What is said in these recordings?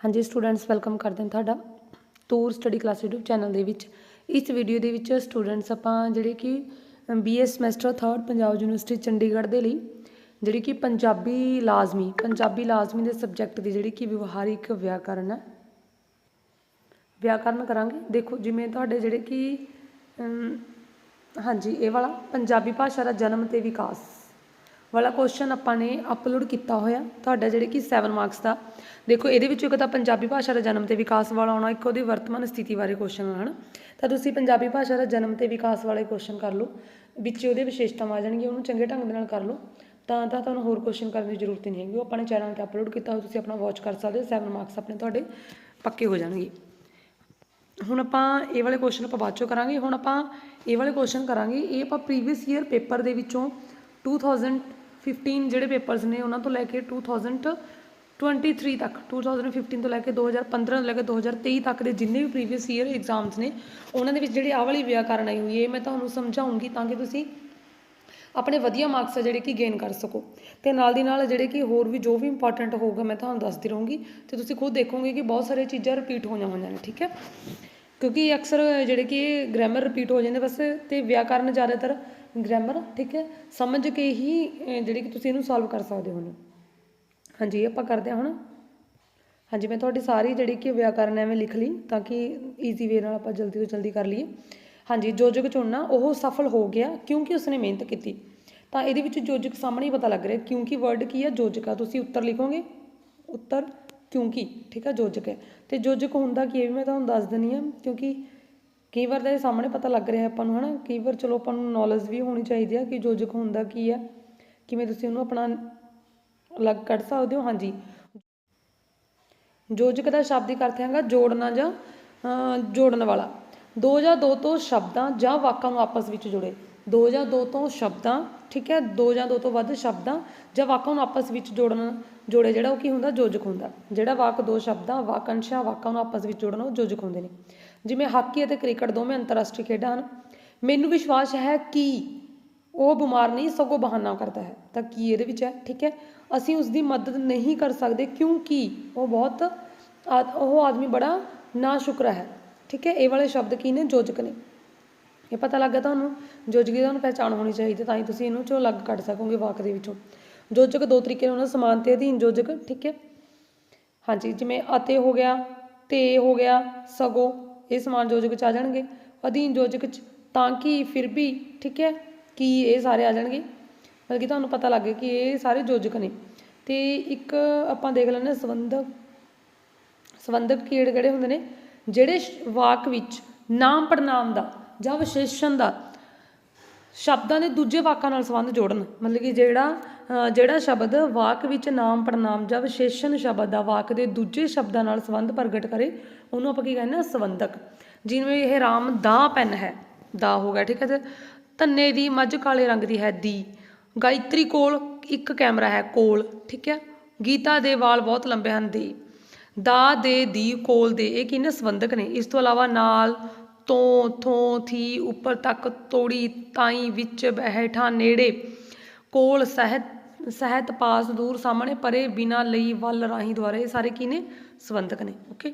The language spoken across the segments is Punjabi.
ਹਾਂਜੀ ਸਟੂਡੈਂਟਸ ਵੈਲਕਮ ਕਰਦੇ ਹਾਂ ਤੁਹਾਡਾ tour study class YouTube channel ਦੇ ਵਿੱਚ। ਇਸ ਵੀਡੀਓ ਦੇ ਵਿੱਚ ਸਟੂਡੈਂਟਸ ਆਪਾਂ ਜਿਹੜੇ ਕਿ BA semester 3rd Punjab University Chandigarh ਦੇ ਲਈ, ਜਿਹੜੀ ਕਿ ਪੰਜਾਬੀ ਲਾਜ਼ਮੀ ਪੰਜਾਬੀ ਲਾਜ਼ਮੀ ਦੇ ਸਬਜੈਕਟ ਦੀ ਜਿਹੜੀ ਕਿ ਵਿਵਹਾਰਿਕ ਵਿਆਕਰਨ ਹੈ। ਵਿਆਕਰਨ ਕਰਾਂਗੇ। ਦੇਖੋ, ਜਿਵੇਂ ਤੁਹਾਡੇ ਜਿਹੜੇ ਕਿ ਹਾਂਜੀ, ਇਹ ਵਾਲਾ, ਪੰਜਾਬੀ ਭਾਸ਼ਾ ਦਾ ਜਨਮ ਤੇ ਵਿਕਾਸ। ਵਾਲਾ ਕੁਐਸਚਨ ਆਪਾਂ ਨੇ ਅਪਲੋਡ ਕੀਤਾ ਹੋਇਆ, ਤੁਹਾਡਾ ਜਿਹੜੇ ਕਿ 7 ਮਾਰਕਸ ਦਾ। ਦੇਖੋ, ਇਹਦੇ ਵਿੱਚ ਇੱਕ ਤਾਂ ਪੰਜਾਬੀ ਭਾਸ਼ਾ ਦਾ ਜਨਮ ਤੇ ਵਿਕਾਸ ਵਾਲਾ ਆਉਣਾ, ਇੱਕ ਉਹਦੀ ਵਰਤਮਾਨ ਸਥਿਤੀ ਬਾਰੇ ਕੁਐਸਚਨ ਹਨ? ਤਾਂ ਤੁਸੀਂ ਪੰਜਾਬੀ ਭਾਸ਼ਾ ਦਾ ਜਨਮ ਤੇ ਵਿਕਾਸ ਵਾਲੇ ਕੁਐਸਚਨ ਕਰ ਲਓ। ਵਿੱਚ ਉਹਦੇ ਵਿਸ਼ੇਸ਼ਤਾਵਾਂ ਆ ਜਾਣਗੀਆਂ, ਉਹਨੂੰ ਚੰਗੇ ਢੰਗ ਦੇ ਨਾਲ ਕਰ ਲਓ। ਤਾਂ ਤਾਂ ਤੁਹਾਨੂੰ ਹੋਰ ਕੁਐਸਚਨ ਕਰਨ ਦੀ ਜ਼ਰੂਰਤ ਨਹੀਂ ਹੈਗੀ। ਉਹ ਆਪਣੇ ਚੈਨਲ ਤੇ ਅਪਲੋਡ ਕੀਤਾ ਹੋਇਆ, ਤੁਸੀਂ ਆਪਣਾ ਵਾਚ ਕਰ ਸਕਦੇ ਹੋ। 7 ਮਾਰਕਸ ਆਪਣੇ ਤੁਹਾਡੇ ਪੱਕੇ ਹੋ ਜਾਣਗੇ। ਹੁਣ ਆਪਾਂ ਇਹ ਵਾਲੇ ਕੁਐਸਚਨ ਆਪਾਂ ਬਾਅਦ ਚੋਂ ਕਰਾਂਗੇ। ਹੁਣ ਆਪਾਂ ਇਹ ਵਾਲੇ ਕੁਐਸਚਨ ਕਰਾਂਗੇ। ਇਹ ਆਪਾਂ ਪ੍ਰੀਵੀਅਸ ਈਅਰ ਪੇਪਰ ਦੇ ਵਿੱਚੋਂ 2015 ਜਿਹੜੇ ਪੇਪਰਸ ਨੇ ਉਹਨਾਂ ਤੋਂ ਲੈ ਕੇ 2023 ਤੱਕ 2015 ਤੋਂ ਲੈ ਕੇ 2015 ਤੋਂ ਲੈ ਕੇ 2023 ਤੱਕ ਦੇ ਜਿੰਨੇ ਵੀ ਪ੍ਰੀਵੀਅਸ ਈਅਰ ਐਗਜ਼ਾਮਸ ਨੇ, ਉਹਨਾਂ ਦੇ ਵਿੱਚ ਜਿਹੜੀ ਆਹ ਵਾਲੀ ਵਿਆਕਰਨ ਆਈ ਹੋਈ ਹੈ, ਇਹ ਮੈਂ ਤੁਹਾਨੂੰ ਸਮਝਾਉਂਗੀ ਤਾਂ ਕਿ ਤੁਸੀਂ ਆਪਣੇ ਵਧੀਆ ਮਾਰਕਸ ਆ ਜਿਹੜੇ ਕਿ ਗੇਨ ਕਰ ਸਕੋ। ਤੇ ਨਾਲ ਦੀ ਨਾਲ ਜਿਹੜੇ ਕਿ ਹੋਰ ਵੀ ਜੋ ਵੀ ਇੰਪੋਰਟੈਂਟ ਹੋਊਗਾ ਮੈਂ ਤੁਹਾਨੂੰ ਦੱਸਦੀ ਰਹੂੰਗੀ ਤੇ ਤੁਸੀਂ ਖੁਦ ਦੇਖੋਗੇ ਕਿ ਬਹੁਤ ਸਾਰੀਆਂ ਚੀਜ਼ਾਂ ਰਿਪੀਟ ਹੋਈਆਂ ਹੋਈਆਂ ਨੇ, ਠੀਕ ਹੈ? ਕਿਉਂਕਿ ਅਕਸਰ ਜਿਹੜੇ ਕਿ ਗ੍ਰਾਮਰ ਰਿਪੀਟ ਹੋ ਜਾਂਦੇ ਬਸ ਤੇ ਵਿਆਕਰਨ ਜ਼ਿਆਦਾਤਰ ਗ੍ਰਾਮਰ ਠੀਕ ਹੈ? ਸਮਝ ਕੇ ਹੀ ਅਹ, ਜਿਹੜੀ ਕਿ ਤੁਸੀਂ ਇਹਨੂੰ ਸੋਲਵ ਕਰ ਸਕਦੇ ਹੋ ਹਾਂਜੀ ਆਪਾਂ ਕਰਦੇ ਹਾਂ ਹੁਣ। ਹਾਂਜੀ ਮੈਂ ਤੁਹਾਡੀ ਸਾਰੀ ਜਿਹੜੀ ਕਿ ਵਿਆਕਰਨ ਐਵੇਂ ਲਿਖ ਲਈ ਤਾਂ ਕਿ ਈਜ਼ੀ ਵੇ ਨਾਲ ਆਪਾਂ ਜਲਦੀ ਤੋਂ ਜਲਦੀ ਕਰ ਲਈਏ। ਹਾਂਜੀ ਜੋਜਕ ਚੁਣਨਾ ਉਹ ਸਫਲ ਹੋ ਗਿਆ ਕਿਉਂਕਿ ਉਸਨੇ ਮਿਹਨਤ ਕੀਤੀ। ਤਾਂ ਇਹਦੇ ਵਿੱਚ ਜੋਜਕ ਸਾਹਮਣੇ ਹੀ ਪਤਾ ਲੱਗ ਰਿਹਾ ਕਿਉਂਕਿ ਵਰਡ ਕੀ ਹੈ ਜੋਜਕ ਆ। ਤੁਸੀਂ ਉੱਤਰ ਲਿਖੋਗੇ? ਉੱਤਰ ਕਿਉਂਕਿ ਠੀਕ ਹੈ ਜੋਜਕ ਹੈ। ਤੇ ਜੋਜਕ ਹੁੰਦਾ ਕੀ ਹੈ? ਵੀ ਮੈਂ ਤੁਹਾਨੂੰ ਦੱਸ ਦਿੰਦੀ ਹਾਂ ਕਿਉਂਕਿ ਕਈ ਵਾਰ ਤਾਂ ਇਹ ਸਾਹਮਣੇ ਪਤਾ ਲੱਗ ਰਿਹਾ ਆਪਾਂ ਨੂੰ, ਹਨਾ? ਕਈ ਵਾਰ ਚਲੋ ਆਪਾਂ ਨੂੰ ਨੌਲੇਜ ਵੀ ਹੋਣੀ ਚਾਹੀਦੀ ਹੈ ਕਿ ਯੋਜਕ ਹੁੰਦਾ ਕੀ ਹੈ ਕਿਵੇਂ ਤੁਸੀਂ ਉਹਨੂੰ ਆਪਣਾ ਅਲੱਗ ਕੱਢ ਸਕਦੇ ਹੋ? ਹਾਂਜੀ। ਯੋਜਕ ਦਾ ਸ਼ਾਬਦਿਕ ਅਰਥ ਹੈਗਾ ਜੋੜਨਾ ਜਾਂ ਜੋੜਨ ਵਾਲਾ। ਦੋ ਜਾਂ ਦੋ ਤੋਂ ਸ਼ਬਦਾਂ ਜਾਂ ਵਾਕਾਂ ਨੂੰ ਆਪਸ ਵਿੱਚ ਜੋੜੇ। ਦੋ ਜਾਂ ਦੋ ਤੋਂ ਸ਼ਬਦਾਂ, ਠੀਕ ਹੈ? ਦੋ ਜਾਂ ਦੋ ਤੋਂ ਵੱਧ ਸ਼ਬਦਾਂ ਜਾਂ ਵਾਕਾਂ ਨੂੰ ਆਪਸ ਵਿੱਚ ਜੋੜਨ, ਜੋੜੇ ਜਿਹੜਾ ਉਹ ਕੀ ਹੁੰਦਾ? ਯੋਜਕ ਹੁੰਦਾ। ਜਿਹੜਾ ਵਾਕ ਦੋ ਸ਼ਬਦਾਂ ਵਾਕੰਸ਼ਾਂ ਵਾਕਾਂ ਨੂੰ ਆਪਸ ਵਿੱਚ ਜੋੜਨ, ਉਹ ਯੋਜਕ ਹੁੰਦੇ ਨੇ। ਜਿਵੇਂ ਹਾਕੀ ਅਤੇ ਕ੍ਰਿਕਟ ਦੋਵੇਂ ਅੰਤਰਰਾਸ਼ਟਰੀ ਖੇਡਾਂ ਹਨ। ਮੈਨੂੰ ਵਿਸ਼ਵਾਸ ਹੈ ਕਿ ਉਹ ਬਿਮਾਰ ਨਹੀਂ, ਸਗੋਂ ਬਹਾਨਾ ਕਰਦਾ ਹੈ। ਤਾਂ ਕੀ ਇਹਦੇ ਵਿੱਚ ਹੈ? ਠੀਕ ਹੈ। ਅਸੀਂ ਉਸ ਦੀ ਮਦਦ ਨਹੀਂ ਕਰ ਸਕਦੇ ਕਿਉਂਕਿ ਉਹ ਬਹੁਤ ਆਦ- ਉਹ ਆਦਮੀ ਬੜਾ ਨਾ ਸ਼ੁਕਰਾ ਹੈ। ਠੀਕ ਹੈ। ਇਹ ਵਾਲੇ ਸ਼ਬਦ ਕੀ ਨੇ? ਜੋਜਕ ਨੇ। ਇਹ ਪਤਾ ਲੱਗ ਗਿਆ ਤੁਹਾਨੂੰ? ਜੋਜਕ ਦੀ ਤੁਹਾਨੂੰ ਪਹਿਚਾਣ ਹੋਣੀ ਚਾਹੀਦੀ, ਤਾਂ ਹੀ ਤੁਸੀਂ ਇਹਨੂੰ ਚੋਂ ਅਲੱਗ ਕੱਢ ਸਕੋਗੇ ਵਾਕ ਦੇ ਵਿੱਚੋਂ। ਜੋਜਕ ਦੋ ਤਰੀਕੇ ਨਾਲ ਉਹਨਾਂ ਸਮਾਨ ਤੇ ਅਧੀਨ ਜੋਜਕ, ਠੀਕ ਹੈ। ਹਾਂਜੀ, ਜਿਵੇਂ ਅਤੇ ਹੋ ਗਿਆ, ਤੇ ਹੋ ਗਿਆ, ਸਗੋਂ ਇਹ ਸਮਾਨ ਯੋਜਕ ਚ ਆ ਜਾਣਗੇ। ਅਧੀਨ ਯੋਜਕ ਚ ਤਾਂ ਕਿ ਫਿਰ ਵੀ ਠੀਕ ਹੈ ਕਿ ਇਹ ਸਾਰੇ ਆ ਜਾਣਗੇ। ਮਤਲਬ ਕਿ ਤੁਹਾਨੂੰ ਪਤਾ ਲੱਗ ਗਿਆ ਕਿ ਇਹ ਸਾਰੇ ਯੋਜਕ ਨੇ। ਤੇ ਇੱਕ ਆਪਾਂ ਦੇਖ ਲੈਂਦੇ ਹਾਂ ਸੰਬੰਧਕ ਸੰਬੰਧਕ ਕਿਹੜੇ ਕਿਹੜੇ ਹੁੰਦੇ ਨੇ? ਜਿਹੜੇ ਵਾਕ ਵਿੱਚ ਨਾਮ ਪੜਨਾਮ ਦਾ ਜਾਂ ਵਿਸ਼ੇਸ਼ਣ ਦਾ ਸ਼ਬਦਾਂ ਦੇ ਦੂਜੇ ਵਾਕਾਂ ਨਾਲ ਸੰਬੰਧ ਜੋੜਨ। ਮਤਲਬ ਕਿ ਜਿਹੜਾ ਅ, ਜਿਹੜਾ ਸ਼ਬਦ ਵਾਕ ਵਿੱਚ ਨਾਮ ਪੜਨਾਮ ਜਾਂ ਵਿਸ਼ੇਸ਼ਣ ਸ਼ਬਦ ਦਾ ਵਾਕ ਦੇ ਦੂਜੇ ਸ਼ਬਦਾਂ ਨਾਲ ਸੰਬੰਧ ਪ੍ਰਗਟ ਕਰੇ ਉਹਨੂੰ ਆਪਾਂ ਕੀ ਕਹਿੰਦੇ ਹਾਂ, ਸੰਬੰਧਕ। ਜਿਵੇਂ ਇਹ ਰਾਮ ਦਾ ਪੈਨ ਹੈ, ਦਾ ਹੋ ਗਿਆ, ਠੀਕ ਹੈ ਤੇ ਧੰਨੇ ਦੀ ਮੱਝ ਕਾਲੇ ਰੰਗ ਦੀ ਹੈ, ਦੀ। ਗਾਇਤਰੀ ਕੋਲ ਇੱਕ ਕੈਮਰਾ ਹੈ, ਕੋਲ, ਠੀਕ ਹੈ? ਗੀਤਾ ਦੇ ਵਾਲ ਬਹੁਤ ਲੰਬੇ ਹਨ, ਦੀ। ਦਾ, ਦੇ, ਦੀ, ਕੋਲ, ਦੇ, ਇਹ ਕਿੰਨੇ ਸੰਬੰਧਕ ਨੇ। ਇਸ ਤੋਂ ਇਲਾਵਾ ਨਾਲ ਤੋਂ, ਥੋਂ, ਥੀ, ਉੱਪਰ ਤੱਕ, ਤੋੜੀ, ਤਾਈ, ਵਿੱਚ ਬੈਠਾ ਨੇੜੇ, ਕੋਲ, ਸਹਿਤ ਸਹਿਤ, ਪਾਸ, ਦੂਰ, ਸਾਹਮਣੇ, ਪਰੇ, ਬਿਨਾ, ਲਈ, ਵੱਲ, ਰਾਹੀਂ, ਦੁਆਰਾ, ਇਹ ਸਾਰੇ ਕੀ ਨੇ? ਸੰਬੰਧਕ ਨੇ ਓਕੇ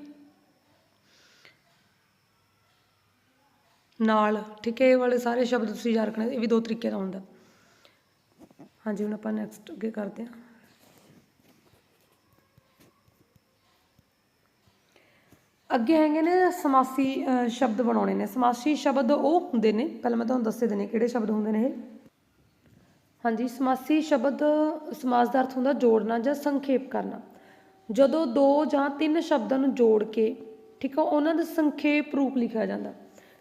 ਨਾਲ, ਠੀਕ ਹੈ, ਇਹ ਵਾਲੇ ਸਾਰੇ ਸ਼ਬਦ ਤੁਸੀਂ ਯਾਦ ਰੱਖਣੇ, ਇਹ ਵੀ ਦੋ ਤਰੀਕੇ ਦਾ ਹੁੰਦਾ। ਹਾਂਜੀ, ਹੁਣ ਆਪਾਂ ਨੈਕਸਟ ਅੱਗੇ ਕਰਦੇ ਹਾਂ। ਅੱਗੇ ਹੈਗੇ ਨੇ ਸਮਾਸੀ ਸ਼ਬਦ ਬਣਾਉਣੇ ਨੇ। ਸਮਾਸੀ ਸ਼ਬਦ ਉਹ ਹੁੰਦੇ ਨੇ, ਪਹਿਲਾਂ ਮੈਂ ਤੁਹਾਨੂੰ ਦੱਸੇ ਦੇਣੇ ਕਿਹੜੇ ਸ਼ਬਦ ਹੁੰਦੇ ਨੇ ਇਹ। ਹਾਂਜੀ, ਸਮਾਸੀ ਸ਼ਬਦ ਸਮਾਸ ਦਾ ਅਰਥ ਹੁੰਦਾ ਜੋੜਨਾ ਜਾਂ ਸੰਖੇਪ ਕਰਨਾ। ਜਦੋਂ ਦੋ ਜਾਂ ਤਿੰਨ ਸ਼ਬਦਾਂ ਨੂੰ ਜੋੜ ਕੇ, ਠੀਕ ਆ, ਉਹਨਾਂ ਦਾ ਸੰਖੇਪ ਰੂਪ ਲਿਖਿਆ ਜਾਂਦਾ।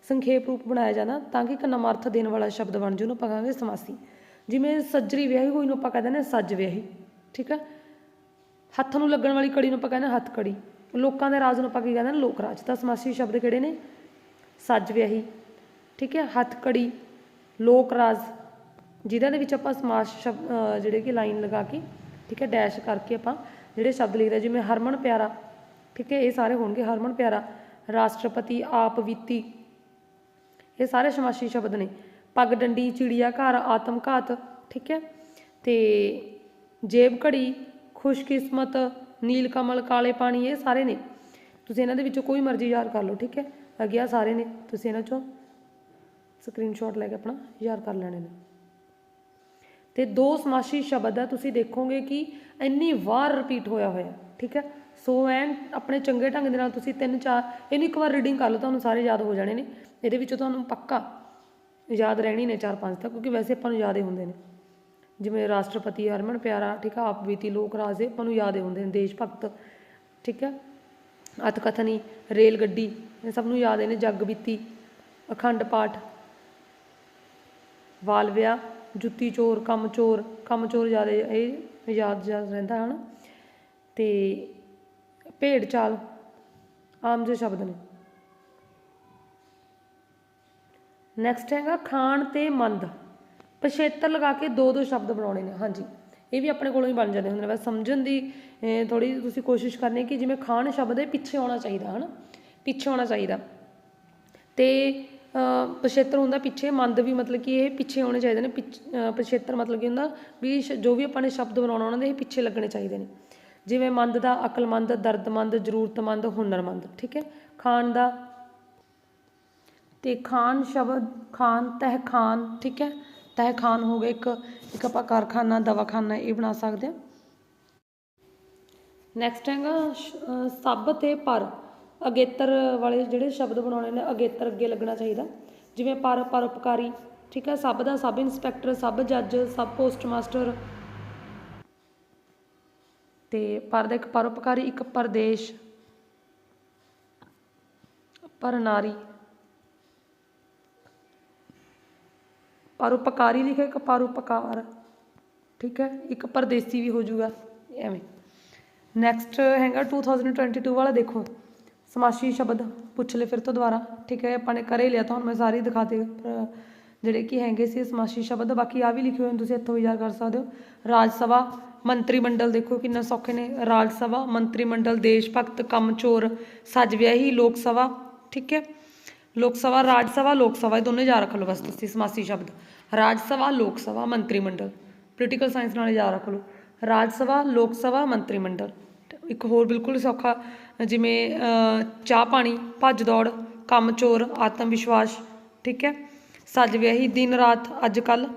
ਸੰਖੇਪ ਰੂਪ ਬਣਾਇਆ ਜਾਂਦਾ ਤਾਂ ਕਿ ਇੱਕ ਨਮਰਥ ਦੇਣ ਵਾਲਾ ਸ਼ਬਦ ਬਣ ਜਾਊ ਉਹਨੂੰ ਆਪਾਂ ਕਹਾਂਗੇ ਸਮਾਸੀ। ਜਿਵੇਂ ਸੱਜਰੀ ਵਿਆਹੀ ਹੋਈ ਨੂੰ ਆਪਾਂ ਕਹਿੰਦੇ ਨੇ ਸੱਜ ਵਿਆਹੀ, ਠੀਕ ਆ ਹੱਥ ਨੂੰ ਲੱਗਣ ਵਾਲੀ ਕੜੀ ਨੂੰ ਆਪਾਂ ਕਹਿੰਦੇ ਹਾਂ ਹੱਥ ਕੜੀ। ਲੋਕਾਂ ਦੇ ਰਾਜ ਨੂੰ ਆਪਾਂ ਕੀ ਕਹਿੰਦੇ ਨੇ ਲੋਕ ਰਾਜ। ਤਾਂ ਸਮਾਸੀ ਸ਼ਬਦ ਕਿਹੜੇ ਨੇ? ਸੱਜ ਵਿਆਹੀ, ਠੀਕ ਹੈ? ਹੱਥ ਕੜੀ, ਲੋਕ ਰਾਜ। ਜਿਨ੍ਹਾਂ ਦੇ ਵਿੱਚ ਆਪਾਂ ਸਮਾਸ ਸ਼ਬਦ ਜਿਹੜੇ ਕਿ ਲਾਈਨ ਲਗਾ ਕੇ, ਠੀਕ ਹੈ? ਡੈਸ਼ ਕਰਕੇ ਆਪਾਂ ਜਿਹੜੇ ਸ਼ਬਦ ਲਿਖਦੇ ਜਿਵੇਂ ਹਰਮਨ ਪਿਆਰਾ, ਠੀਕ ਹੈ? ਇਹ ਸਾਰੇ ਹੋਣਗੇ ਹਰਮਨ ਪਿਆਰਾ। ਰਾਸ਼ਟਰਪਤੀ, ਆਪ ਵਿੱਤੀ ਇਹ ਸਾਰੇ ਸਮਾਸੀ ਸ਼ਬਦ ਨੇ। ਪੱਗ ਡੰਡੀ, ਚਿੜੀਆ ਘਰ ਆਤਮ ਘਾਤ ਠੀਕ ਹੈ? ਤੇ ਜੇਬ ਘੜੀ, ਖੁਸ਼ਕਿਸਮਤ, ਨੀਲ ਕਮਲ, ਕਾਲੇ ਪਾਣੀ, ਇਹ ਸਾਰੇ ਨੇ। ਤੁਸੀਂ ਇਹਨਾਂ ਦੇ ਵਿੱਚੋਂ ਕੋਈ ਮਰਜ਼ੀ ਯਾਦ ਕਰ ਲਓ, ਠੀਕ ਹੈ? ਅੱਗੇ ਆ ਸਾਰੇ ਨੇ। ਤੁਸੀਂ ਇਹਨਾਂ ਚੋਂ ਸਕਰੀਨਸ਼ਾਟ ਲੈ ਕੇ ਆਪਣਾ ਯਾਦ ਕਰ ਲੈਣੇ ਨੇ। ਤੇ ਦੋ ਸਮਾਸੀ ਸ਼ਬਦ ਆ, ਤੁਸੀਂ ਦੇਖੋਗੇ ਕਿ ਇੰਨੀ ਵਾਰ ਰਿਪੀਟ ਹੋਇਆ ਹੋਇਆ, ਠੀਕ ਹੈ? ਸੋ ਐਨ ਆਪਣੇ ਚੰਗੇ ਢੰਗ ਦੇ ਨਾਲ ਤੁਸੀਂ ਤਿੰਨ ਚਾਰ, ਇਹਨੂੰ ਇੱਕ ਵਾਰ ਰੀਡਿੰਗ ਕਰ ਲਓ, ਤੁਹਾਨੂੰ ਸਾਰੇ ਯਾਦ ਹੋ ਜਾਣੇ ਨੇ। ਇਹਦੇ ਵਿੱਚੋਂ ਤੁਹਾਨੂੰ ਪੱਕਾ ਯਾਦ ਰਹਿਣੀ ਨੇ ਚਾਰ ਪੰਜ ਤੱਕ ਕਿਉਂਕਿ ਵੈਸੇ ਆਪਾਂ ਨੂੰ ਯਾਦ ਹੀ ਹੁੰਦੇ ਨੇ। ਜਿਵੇਂ ਰਾਸ਼ਟਰਪਤੀ ਹਰਮਨ ਪਿਆਰਾ, ਠੀਕ ਆ, ਆਪ ਬੀਤੀ ਲੋਕ ਰਾਜ ਦੇ, ਆਪਾਂ ਨੂੰ ਯਾਦ ਹੀ ਹੁੰਦੇ ਨੇ, ਦੇਸ਼ ਭਗਤ, ਠੀਕ ਹੈ ਅਤਕਥਨੀ ਰੇਲ ਗੱਡੀ ਇਹ ਸਭ ਨੂੰ ਯਾਦ ਹੀ ਨੇ, ਜੱਗ ਬੀਤੀ, ਅਖੰਡ ਪਾਠ, ਵਾਲ ਵਿਆਹ, ਜੁੱਤੀ ਚੋਰ, ਕੰਮ ਚੋਰ ਕੰਮ ਚੋਰ ਜ਼ਿਆਦਾ, ਇਹ ਯਾਦ ਯਾਦ ਰਹਿੰਦਾ, ਹਨ। ਤੇ ਭੇਡ ਚਾਲ ਆਮ ਜਿਹੇ ਸ਼ਬਦ ਨੇ। ਨੈਕਸਟ ਹੈਗਾ ਖਾਣ ਤੇ ਮੰਦ। ਪਛੇਤਰ ਲਗਾ ਕੇ ਦੋ ਦੋ ਸ਼ਬਦ ਬਣਾਉਣੇ ਨੇ ਹਾਂਜੀ। ਇਹ ਵੀ ਆਪਣੇ ਕੋਲੋਂ ਹੀ ਬਣ ਜਾਂਦੇ ਹੁੰਦੇ ਨੇ। ਬਸ ਸਮਝਣ ਦੀ ਥੋੜੀ ਤੁਸੀਂ ਕੋਸ਼ਿਸ਼ ਕਰਨੀ ਕਿ ਜਿਵੇਂ ਖਾਣ ਸ਼ਬਦ ਹੈ ਪਿੱਛੇ ਆਉਣਾ ਚਾਹੀਦਾ ਹਨਾ? ਪਿੱਛੇ ਆਉਣਾ ਚਾਹੀਦਾ। ਤੇ ਅ, ਪਛੇਤਰ ਹੁੰਦਾ ਪਿੱਛੇ ਮੰਦ ਵੀ ਮਤਲਬ ਕਿ ਇਹ ਪਿੱਛੇ ਆਉਣੇ ਚਾਹੀਦੇ ਨੇ। ਪਿੱਛ- ਅ, ਪਛੇਤਰ ਮਤਲਬ ਕੀ ਹੁੰਦਾ ਵੀ ਜੋ ਵੀ ਆਪਾਂ ਨੇ ਸ਼ਬਦ ਬਣਾਉਣਾ ਉਹਨਾਂ ਦੇ ਇਹ ਪਿੱਛੇ ਲੱਗਣੇ ਚਾਹੀਦੇ ਨੇ। ਜਿਵੇਂ ਮੰਦ ਦਾ, ਅਕਲਮੰਦ, ਦਰਦਮੰਦ, ਜ਼ਰੂਰਤਮੰਦ, ਹੁਨਰਮੰਦ, ਠੀਕ ਹੈ? ਖਾਨ ਦਾ ਤੇ ਖਾਨ ਸ਼ਬਦ ਖਾਨ ਤਹਿ ਠੀਕ ਹੈ? ਤਹਿ ਖਾਨ ਹੋ ਗਿਆ ਇੱਕ ਇੱਕ ਆਪਾਂ ਕਾਰਖਾਨਾ, ਦਵਾਖਾਨਾ ਇਹ ਬਣਾ ਸਕਦੇ ਹਾਂ। ਨੈਕਸਟ ਹੈਗਾ ਸਭ ਤੇ ਪਰ। ਅਗੇਤਰ ਵਾਲੇ ਜਿਹੜੇ ਸ਼ਬਦ ਬਣਾਉਣੇ ਨੇ, ਅਗੇਤਰ ਅੱਗੇ ਲੱਗਣਾ ਚਾਹੀਦਾ। ਜਿਵੇਂ ਪਰ ਪਰਉਪਕਾਰੀ ਠੀਕ ਹੈ? ਸਭ ਦਾ ਸਬ ਇੰਸਪੈਕਟਰ, ਸਬ ਜੱਜ, ਸਬ ਪੋਸਟ ਮਾਸਟਰ ਤੇ ਪਰ ਦਾ ਇੱਕ ਪਰਉਪਕਾਰੀ, ਇੱਕ ਪਰਦੇਸ਼। ਪਰ ਨਾਰੀ ਪਰਉਪਕਾਰੀ ਲਿਖਿਆ ਇੱਕ ਪਰਉਪਕਾਰ। ਠੀਕ ਹੈ? ਇੱਕ ਪਰਦੇਸੀ ਵੀ ਹੋ ਜਾਊਗਾ ਐਵੇਂ। ਨੈਕਸਟ ਹੈਗਾ 2022 ਵਾਲਾ, ਦੇਖੋ। ਸਮਾਸੀ ਸ਼ਬਦ ਪੁੱਛ ਲੈ ਫਿਰ ਤੋਂ ਦੁਬਾਰਾ। ਠੀਕ ਹੈ? ਆਪਾਂ ਨੇ ਕਰੇ ਲਿਆ ਤਾਂ ਹੁਣ ਮੈਂ ਸਾਰੀ ਦਿਖਾ ਦੇ ਜਿਹੜੇ ਕਿ ਹੈਗੇ ਸੀ ਸਮਾਸੀ ਸ਼ਬਦ ਬਾਕੀ ਆ ਵੀ ਲਿਖੇ ਹੋਏ ਨੇ, ਤੁਸੀਂ ਇੱਥੋਂ ਵੀ ਯਾਦ ਕਰ ਸਕਦੇ ਹੋ। ਰਾਜ ਸਭਾ, ਮੰਤਰੀ ਮੰਡਲ ਦੇਖੋ ਕਿੰਨਾ ਸੌਖੇ ਨੇ। ਰਾਜ ਸਭਾ, ਮੰਤਰੀ ਮੰਡਲ, ਦੇਸ਼ ਭਗਤ, ਕੰਮ ਚੋਰ, ਸੱਜ ਵਿਆਹੀ, ਲੋਕ ਸਭਾ, ਠੀਕ ਹੈ? ਲੋਕ ਸਭਾ, ਰਾਜ ਸਭਾ, ਲੋਕ ਸਭਾ, ਇਹ ਦੋਨੇ ਯਾਦ ਰੱਖ ਲਓ ਬਸ ਤੁਸੀਂ ਸਮਾਸੀ ਸ਼ਬਦ ਰਾਜ ਸਭਾ, ਲੋਕ ਸਭਾ, ਮੰਤਰੀ ਮੰਡਲ। ਪੋਲੀਟੀਕਲ ਸਾਇੰਸ ਨਾਲ ਯਾਦ ਰੱਖ ਲਓ। ਰਾਜ ਸਭਾ, ਲੋਕ ਸਭਾ, ਮੰਤਰੀ ਮੰਡਲ। ਇੱਕ ਹੋਰ ਬਿਲਕੁਲ ਸੌਖਾ, ਜਿਵੇਂ ਚਾਹ ਪਾਣੀ, ਭੱਜ ਦੌੜ, ਕੰਮ ਚੋਰ, ਆਤਮ ਵਿਸ਼ਵਾਸ, ਠੀਕ ਹੈ? ਸੱਜ ਵਿਆਹੀ ਦਿਨ ਰਾਤ ਅੱਜ ਕੱਲ।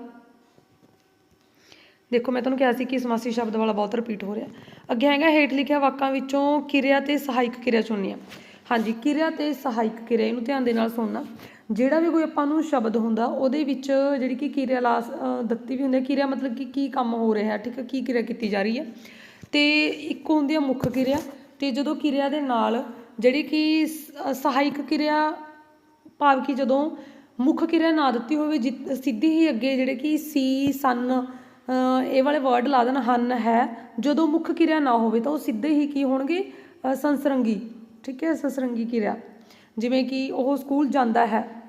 ਦੇਖੋ, ਮੈਂ ਤੁਹਾਨੂੰ ਕਿਹਾ ਸੀ ਕਿ ਸਮਾਸੀ ਸ਼ਬਦ ਵਾਲਾ ਬਹੁਤ ਰਿਪੀਟ ਹੋ ਰਿਹਾ। ਅੱਗੇ ਹੈਗਾ ਹੇਠ ਲਿਖਿਆ ਵਾਕਾਂ ਵਿੱਚੋਂ ਕਿਰਿਆ ਤੇ ਸਹਾਇਕ ਕਿਰਿਆ ਚੁਣਨੀ ਆ ਹਾਂਜੀ, ਕਿਰਿਆ ਤੇ ਸਹਾਇਕ ਕਿਰਿਆ, ਇਹਨੂੰ ਧਿਆਨ ਦੇ ਨਾਲ ਸੁਣਨਾ। ਜਿਹੜਾ ਵੀ ਕੋਈ ਆਪਾਂ ਨੂੰ ਸ਼ਬਦ ਹੁੰਦਾ, ਉਹਦੇ ਵਿੱਚ ਜਿਹੜੀ ਕਿ ਕਿਰਿਆ ਲਾਸ ਦਿੱਤੀ ਵੀ ਹੁੰਦੀ ਹੈ। ਕਿਰਿਆ ਮਤਲਬ ਕਿ ਕੀ ਕੰਮ ਹੋ ਰਿਹਾ ਹੈ ਠੀਕ ਹੈ, ਕੀ ਕਿਰਿਆ ਕੀਤੀ ਜਾ ਰਹੀ ਹੈ। ਤੇ ਇੱਕ ਹੁੰਦੀ ਹੈ ਮੁੱਖ ਕਿਰਿਆ। ਤੇ ਜਦੋਂ ਕਿਰਿਆ ਦੇ ਨਾਲ ਜਿਹੜੀ ਕਿ ਸਹਾਇਕ ਕਿਰਿਆ, ਭਾਵ ਕਿ ਜਦੋਂ ਮੁੱਖ ਕਿਰਿਆ ਨਾ ਦਿੱਤੀ ਹੋਵੇ, ਜਿ- ਸਿੱਧੀ ਹੀ ਅੱਗੇ ਜਿਹੜੇ ਕਿ ਸੀ, ਸਨ ਇਹ ਵਾਲੇ ਵਰਡ ਲਾ ਦੇਣ, ਹਨ, ਹੈ। ਜਦੋਂ ਮੁੱਖ ਕਿਰਿਆ ਨਾ ਹੋਵੇ ਤਾਂ ਉਹ ਸਿੱਧੇ ਹੀ ਕੀ ਹੋਣਗੇ? ਸੰਸਰੰਗੀ, ਠੀਕ ਹੈ, ਸੰਸਰੰਗੀ ਕਿਰਿਆ। ਜਿਵੇਂ ਕਿ ਉਹ ਸਕੂਲ ਜਾਂਦਾ ਹੈ,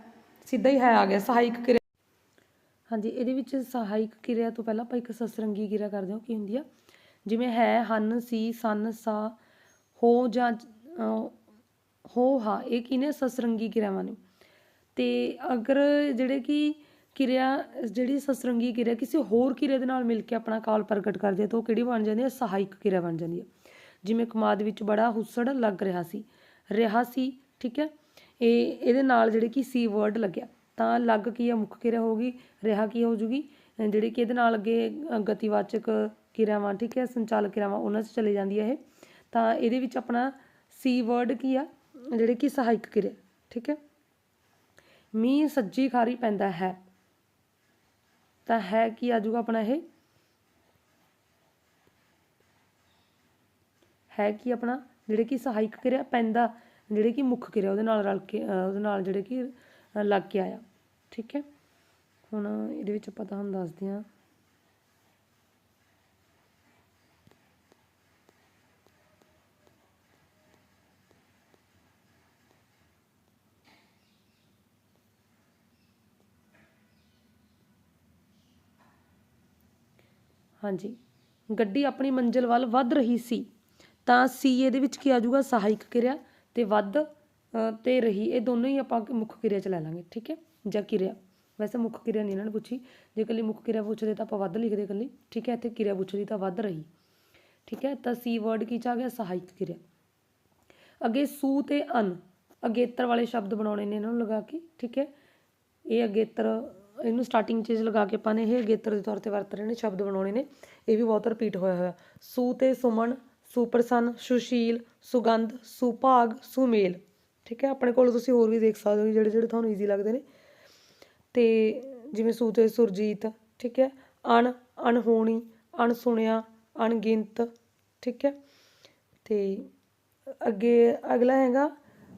ਸਿੱਧਾ ਹੀ ਹੈ ਆ ਗਿਆ, ਸਹਾਇਕ ਕਿਰਿਆ। ਹਾਂਜੀ, ਇਹਦੇ ਵਿੱਚ ਸਹਾਇਕ ਕਿਰਿਆ ਤੋਂ ਪਹਿਲਾਂ ਆਪਾਂ ਇੱਕ ਸਸਰੰਗੀ ਕਿਰਿਆ ਕਰਦੇ ਹਾਂ ਕੀ ਹੁੰਦੀ ਆ? ਜਿਵੇਂ ਹੈ, ਹਨ, ਸੀ, ਸਨ, ਸਾ, ਹੋ ਜਾਂ ਹੋ, ਹਾ, ਇਹ ਕੀ ਨੇ ਸਸਰੰਗੀ ਕਿਰਿਆਵਾਂ ਨੇ। ਅਤੇ ਅਗਰ ਜਿਹੜੇ ਕਿ ਕਿਰਿਆ, ਜਿਹੜੀ ਸਸਰੰਗੀ ਕਿਰਿਆ ਕਿਸੇ ਹੋਰ ਕਿਰਿਆ ਦੇ ਨਾਲ ਮਿਲ ਕੇ ਆਪਣਾ ਕਾਲ ਪ੍ਰਗਟ ਕਰਦੇ ਤਾਂ ਉਹ ਕਿਹੜੀ ਬਣ ਜਾਂਦੀ ਹੈ? ਸਹਾਇਕ ਕਿਰਿਆ ਬਣ ਜਾਂਦੀ ਹੈ। ਜਿਵੇਂ ਕਮਾਦ ਵਿੱਚ ਬੜਾ ਹੁੱਸੜ ਲੱਗ ਰਿਹਾ ਸੀ। ਰਿਹਾ ਸੀ, ਠੀਕ ਹੈ? ਇਹ, ਇਹਦੇ ਨਾਲ ਜਿਹੜੇ ਕਿ ਸੀ ਵਰਡ ਲੱਗਿਆ। ਤਾਂ ਲੱਗ ਕੀ ਹੈ? ਮੁੱਖ ਕਿਰਿਆ ਹੋਗੀ ਰਿਹਾ ਕੀ ਹੋ ਜੂਗੀ ਅਹ ਕਿ ਇਹਦੇ ਨਾਲ ਅੱਗੇ ਗਤੀਵਾਚਕ ਕਿਰਿਆਵਾਂ, ਠੀਕ ਹੈ? ਸੰਚਾਲਕ ਕਿਰਿਆਵਾਂ, ਉਹਨਾਂ 'ਚ ਚਲੇ ਜਾਂਦੀ ਹੈ ਇਹ। ਤਾਂ ਇਹਦੇ ਵਿੱਚ ਆਪਣਾ ਸੀ ਵਰਡ ਕੀ ਆ? ਜਿਹੜੇ ਕਿ ਸਹਾਇਕ ਕਿਰਿਆ, ਠੀਕ ਹੈ? ਮੀਂਹ ਸੱਜੀ ਖਾਰੀ ਪੈਂਦਾ ਹੈ। ਤਾਂ ਹੈ ਕੀ ਆਜੂਗਾ ਆਪਣਾ ਇਹ? ਹੈ ਕੀ ਆਪਣਾ? ਜਿਹੜੇ ਕਿ ਸਹਾਇਕ ਕਿਰਿਆ ਪੈਂਦਾ, ਜਿਹੜੇ ਕਿ ਮੁੱਖ ਕਿਰਿਆ ਉਹਦੇ ਨਾਲ ਰਲ ਕੇ ਉਹਦੇ ਨਾਲ ਜਿਹੜੇ ਕਿ ਲੱਗ ਕੇ ਆਇਆ। ਠੀਕ ਹੈ। ਹੁਣ ਇਹਦੇ ਵਿੱਚ ਆਪਾਂ ਤੁਹਾਨੂੰ ਦੱਸਦੇ ਹਾਂ। ਹਾਂਜੀ। ਗੱਡੀ ਆਪਣੀ ਮੰਜ਼ਿਲ ਵੱਲ ਵੱਧ ਰਹੀ ਸੀ ਤਾਂ ਸੀ ਇਹਦੇ ਵਿੱਚ ਕੀ ਆ ਜਾਊਗਾ? ਸਹਾਇਕ ਕਿਰਿਆ ਤੇ ਵੱਧ ਅ, ਤੇ ਰਹੀ। ਇਹ ਦੋਨੋਂ ਹੀ ਆਪਾਂ ਮੁੱਖ ਕਿਰਿਆ ਚ ਲੈ ਲਾਂਗੇ ਠੀਕ ਹੈ? ਜਾਂ ਕਿਰਿਆ। ਵੈਸੇ ਮੁੱਖ ਕਿਰਿਆ ਨਹੀਂ ਇਹਨਾਂ ਨੇ ਪੁੱਛੀ। ਜੇ ਇਕੱਲੀ ਮੁੱਖ ਕਿਰਿਆ ਪੁੱਛਦੇ ਤਾਂ ਆਪਾਂ ਵੱਧ ਲਿਖਦੇ ਇਕੱਲੀ ਠੀਕ ਹੈ? ਇੱਥੇ ਕਿਰਿਆ ਪੁੱਛਦੀ ਤਾਂ ਵੱਧ ਰਹੀ ਠੀਕ ਹੈ? ਤਾਂ ਸੀ ਵਰਡ ਕੀ ਚ ਆ ਗਿਆ? ਸਹਾਇਕ ਕਿਰਿਆ। ਅੱਗੇ ਸੂ ਤੇ ਅਨ ਅਗੇਤਰ ਵਾਲੇ ਸ਼ਬਦ ਬਣਾਉਣੇ ਨੇ ਇਹਨਾਂ ਨੂੰ ਲਗਾ ਕੇ ਠੀਕ ਹੈ? ਇਹ ਅਗੇਤਰ ਇਹਨੂੰ ਸਟਾਰਟਿੰਗ ਚੀਜ਼ ਲਗਾ ਕੇ ਆਪਾਂ ਨੇ ਇਹ ਅਗੇਤਰ ਦੇ ਤੌਰ ਤੇ ਵਰਤ ਰਹੇ ਨੇ, ਸ਼ਬਦ ਬਣਾਉਣੇ ਨੇ, ਇਹ ਵੀ ਬਹੁਤ ਰਿਪੀਟ ਹੋਇਆ ਹੋਇਆ। ਸੂ ਤੇ ਸੁਮਨ ਸੁਪਰਸਨ ਸੁਸ਼ੀਲ, ਸੁਗੰਧ ਸੁਭਾਗ ਸੁਮੇਲ ਠੀਕ ਹੈ, ਆਪਣੇ ਕੋਲ ਤੁਸੀਂ ਹੋਰ ਵੀ ਦੇਖ ਸਕਦੇ ਹੋ ਜਿਹੜੇ ਜਿਹੜੇ ਤੁਹਾਨੂੰ ਈਜ਼ੀ ਲੱਗਦੇ ਨੇ। ਤੇ ਜਿਵੇਂ ਸੂ ਤੇ ਸੁਰਜੀਤ, ਠੀਕ ਹੈ, ਅਣ, ਅਣਹੋਣੀ, ਅਣਸੁਣਿਆ, ਅਣਗਿਣਤ, ਠੀਕ ਹੈ। ਤੇ ਅੱਗੇ ਅਗਲਾ ਹੈਗਾ,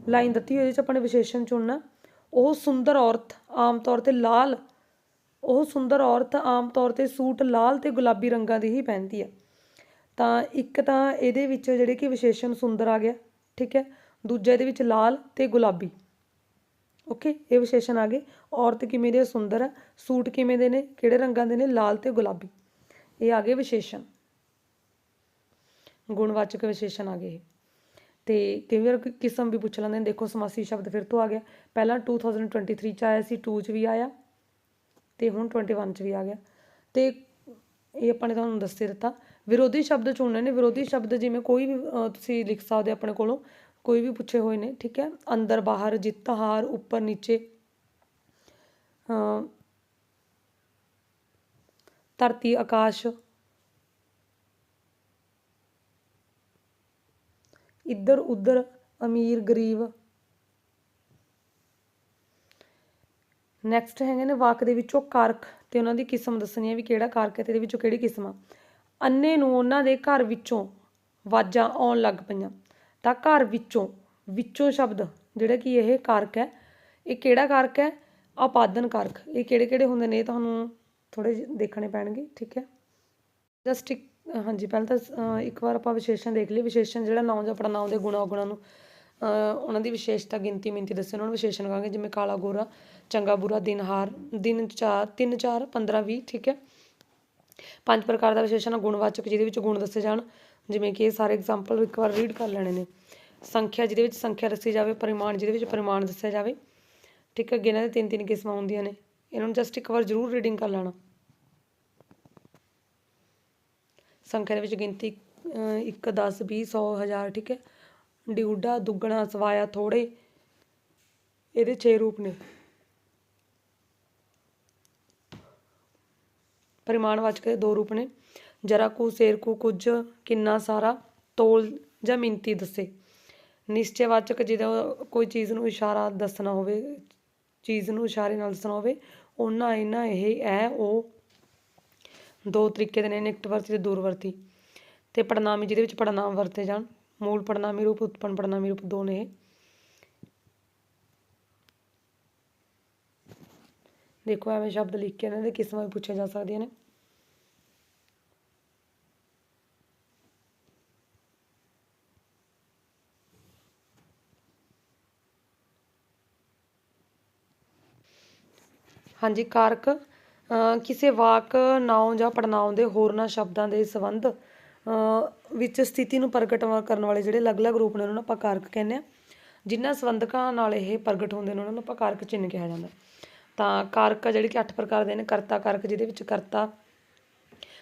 ਲਾਈਨ ਦਿੱਤੀ ਹੋਈ ਚ ਆਪਾਂ ਨੇ ਵਿਸ਼ੇਸ਼ਣ ਚੁਣਨਾ। ਉਹ ਸੁੰਦਰ ਔਰਤ, ਆਮ ਤੌਰ ਤੇ ਲਾਲ ਉਹ ਸੁੰਦਰ ਔਰਤ ਆਮ ਤੌਰ ਤੇ ਸੂਟ ਲਾਲ ਤੇ ਗੁਲਾਬੀ ਰੰਗਾਂ ਦੀ ਹੀ ਪਹਿਨਦੀ ਹੈ ਤਾਂ ਇੱਕ ਤਾਂ ਇਹਦੇ ਵਿੱਚ ਜਿਹੜੇ ਕਿ ਵਿਸ਼ੇਸ਼ਣ ਸੁੰਦਰ ਆ ਗਿਆ, ਠੀਕ ਹੈ? ਦੂਜਾ ਇਹਦੇ ਵਿੱਚ ਲਾਲ ਤੇ ਗੁਲਾਬੀ। ਓਕੇ, ਇਹ ਵਿਸ਼ੇਸ਼ਣ ਆ ਗਏ। ਔਰਤ ਕਿਵੇਂ ਦੀ ਹੈ? ਸੁੰਦਰ ਹੈ ਸੂਟ ਕਿਵੇਂ ਦੇ ਨੇ? ਕਿਹੜੇ ਰੰਗਾਂ ਦੇ ਨੇ? ਲਾਲ ਤੇ ਗੁਲਾਬੀ। ਇਹ ਆ ਗਏ ਵਿਸ਼ੇਸ਼ਣ। ਗੁਣਵਾਚਕ ਵਿਸ਼ੇਸ਼ਣ ਆ ਗਏ ਇਹ। ਤੇ ਕਈ ਵਾਰ ਕਿਸਮ ਵੀ ਪੁੱਛ ਲੈਂਦੇ ਨੇ। ਦੇਖੋ ਸਮਾਸੀ ਸ਼ਬਦ ਫਿਰ ਤੋਂ ਆ ਗਿਆ। ਪਹਿਲਾਂ 2023 ਚ ਆਇਆ ਸੀ 2 ਚ ਵੀ ਆਇਆ। ਤੇ ਹੁਣ 21 ਚ ਵੀ ਆ ਗਿਆ। ਤੇ ਇਹ ਆਪਾਂ ਨੇ ਤੁਹਾਨੂੰ ਦੱਸੇ ਦਿੱਤਾ। ਵਿਰੋਧੀ ਸ਼ਬਦ ਚੁਣਨੇ ਨੇ। ਵਿਰੋਧੀ ਸ਼ਬਦ ਜਿਵੇਂ ਕੋਈ ਵੀ ਤੁਸੀਂ ਲਿਖ ਸਕਦੇ ਹੋ ਆਪਣੇ ਕੋਲੋਂ। ਕੋਈ ਵੀ ਪੁੱਛੇ ਹੋਏ ਨੇ, ਠੀਕ ਹੈ? ਅੰਦਰ ਬਾਹਰ, ਜਿੱਤ, ਹਾਰ, ਉੱਪਰ, ਨੀਚੇ। ਧਰਤੀ, ਆਕਾਸ਼। ਇੱਧਰ, ਉੱਧਰ, ਅਮੀਰ, ਗਰੀਬ। ਨੈਕਸਟ ਹੈਗੇ ਨੇ ਵਾਕ ਦੇ ਵਿੱਚੋਂ ਕਾਰਕ ਤੇ ਉਹਨਾਂ ਦੀ ਕਿਸਮ ਦੱਸਣੀ ਹੈ ਵੀ ਕਿਹੜਾ ਕਾਰਕ ਹੈ ਤੇ ਇਹਦੇ ਵਿੱਚੋਂ ਕਿਹੜੀ ਕਿਸਮ ਆ। ਅੰਨੇ ਨੂੰ ਉਹਨਾਂ ਦੇ ਘਰ ਵਿੱਚੋਂ ਵਾਜਾਂ ਆਉਣ ਲੱਗ ਪਈਆਂ। ਤਾਂ ਘਰ ਵਿੱਚੋਂ ਵਿੱਚੋਂ ਸ਼ਬਦ, ਜਿਹੜਾ ਕਿ ਇਹ ਕਾਰਕ ਹੈ, ਇਹ ਕਿਹੜਾ ਕਾਰਕ ਹੈ? ਆਪਾਦਨ ਕਾਰਕ। ਇਹ ਕਿਹੜੇ ਕਿਹੜੇ ਹੁੰਦੇ ਨੇ ਇਹ ਤੁਹਾਨੂੰ ਥੋੜੇ ਦੇਖਣੇ ਪੈਣਗੇ, ਠੀਕ ਹੈ? ਜਸਟ ਇੱਕ, ਹਾਂਜੀ, ਪਹਿਲਾਂ ਤਾਂ ਇੱਕ ਵਾਰ ਆਪਾਂ ਵਿਸ਼ੇਸ਼ਣ ਦੇਖ ਲਈ ਵਿਸ਼ੇਸ਼ਣ ਜਿਹੜਾ ਨਾਮ ਜਾਂ ਪੜਨਾਮ ਦੇ ਗੁਣਾ ਔਗੁਣਾਂ ਨੂੰ ਉਹਨਾਂ ਦੀ ਵਿਸ਼ੇਸ਼ਤਾ ਗਿਣਤੀ ਮਿੰਤੀ ਦੱਸੇ, ਉਹਨਾਂ ਨੂੰ ਵਿਸ਼ੇਸ਼ਣ ਕਹਾਂਗੇ ਜਿਵੇਂ ਕਾਲਾ ਗੋਰਾ, ਚੰਗਾ ਬੁਰਾ ਦਿਨਹਾਰ ਦਿਨ ਚਾਰ, ਤਿੰਨ ਚਾਰ 15 20 ਠੀਕ ਹੈ? ਪੰਜ ਪ੍ਰਕਾਰ ਦਾ ਵਿਸ਼ੇਸ਼ਣ ਗੁਣਵਾਚਕ, ਜਿਹਦੇ ਵਿੱਚ ਗੁਣ ਦੱਸੇ ਜਾਣ, ਜਿਵੇਂ ਕਿ ਇਹ ਸਾਰੇ ਐਗਜ਼ਾਮਪਲ ਇੱਕ ਵਾਰ ਰੀਡ ਕਰ ਲੈਣੇ ਨੇ। ਸੰਖਿਆ, ਜਿਹਦੇ ਵਿੱਚ ਸੰਖਿਆ ਦੱਸੀ ਜਾਵੇ, ਪਰਿਮਾਣ, ਜਿਹਦੇ ਵਿੱਚ ਪਰਿਮਾਣ ਦੱਸਿਆ ਜਾਵੇ, ਠੀਕ ਹੈ? ਅੱਗੇ ਇਹਨਾਂ ਦੇ ਤਿੰਨ ਤਿੰਨ ਕਿਸਮਾਂ ਹੁੰਦੀਆਂ ਨੇ। ਇਹਨਾਂ ਨੂੰ ਜਸਟ ਇੱਕ ਵਾਰ ਜ਼ਰੂਰ ਰੀਡਿੰਗ ਕਰ ਲੈਣਾ। ਸੰਖਿਆ ਦੇ ਵਿੱਚ ਗਿਣਤੀ 1 10 20 100 1000 ਠੀਕ ਹੈ? ਡਿਊਡਾ ਦੁੱਗਣਾ ਸਵਾਇਆ ਥੋੜੇ। ਇਹਦੇ 6 ਰੂਪ ਨੇ। ਪਰਿਮਾਣਵਾਚਕ ਦੇ ਦੋ ਰੂਪ ਨੇ। ਜਰਾ ਕੁ ਸੇਰ ਕੁ ਕੁਝ ਕਿੰਨਾ ਸਾਰਾ ਤੋਲ ਜਾਂ ਮਿੰਤੀ ਦੱਸੇ। ਨਿਸ਼ਚੈਵਾਚਕ ਜਦੋਂ ਕੋਈ ਚੀਜ਼ ਨੂੰ ਇਸ਼ਾਰਾ ਦੱਸਣਾ ਹੋਵੇ, ਚੀਜ਼ ਨੂੰ ਇਸ਼ਾਰੇ ਨਾਲ ਦੱਸਣਾ ਹੋਵੇ, ਉਹਨਾਂ ਇਹਨਾਂ ਇਹ ਹੈ ਉਹ ਦੋ ਤਰੀਕੇ ਦੇ ਨੇ, ਨਿਕਟ ਵਰਤੀ ਤੇ ਦੂਰਵਰਤੀ ਤੇ ਪੜਨਾਮੀ ਜਿਹਦੇ ਵਿੱਚ ਪੜਨਾਮ ਵਰਤੇ ਜਾਣ। ਮੂਲ ਪੜਨਾਮੀ ਰੂਪ ਉਤਪੰਨ ਪੜਨਾਮੀ ਰੂਪ ਦੋ ਨੇ ਦੇਖੋ ਐਵੇਂ ਸ਼ਬਦ ਲਿਖ ਕੇ ਇਹਨਾਂ ਦੇ ਕਿਸਮਾਂ ਵੀ ਪੁੱਛੀਆਂ ਜਾ ਸਕਦੀਆਂ ਨੇ। ਹਾਂਜੀ ਕਾਰਕ ਅ, ਕਿਸੇ ਵਾਕ ਨਾਉਂ ਜਾਂ ਪੜਨਾਉਂ ਦੇ ਹੋਰਨਾਂ ਸ਼ਬਦਾਂ ਦੇ ਸੰਬੰਧ ਵਿੱਚ ਸਥਿਤੀ ਨੂੰ ਪ੍ਰਗਟ ਕਰਨ ਵਾਲੇ ਜਿਹੜੇ ਅਲੱਗ-ਅਲੱਗ ਰੂਪ ਨੇ ਉਹਨਾਂ ਨੂੰ ਆਪਾਂ ਕਾਰਕ ਕਹਿੰਦੇ ਆ ਜਿਨ੍ਹਾਂ ਸੰਬੰਧਕਾਂ ਨਾਲ ਇਹ ਪ੍ਰਗਟ ਹੁੰਦੇ ਨੇ, ਉਹਨਾਂ ਨੂੰ ਆਪਾਂ ਕਾਰਕ ਚਿੰਨ੍ਹ ਕਿਹਾ ਜਾਂਦਾ ਤਾਂ ਕਾਰਕ ਆ ਜਿਹੜੇ ਕਿ ਅੱਠ ਪ੍ਰਕਾਰ ਦੇ ਨੇ, ਕਰਤਾ ਕਾਰਕ, ਜਿਹਦੇ ਵਿੱਚ ਕਰਤਾ,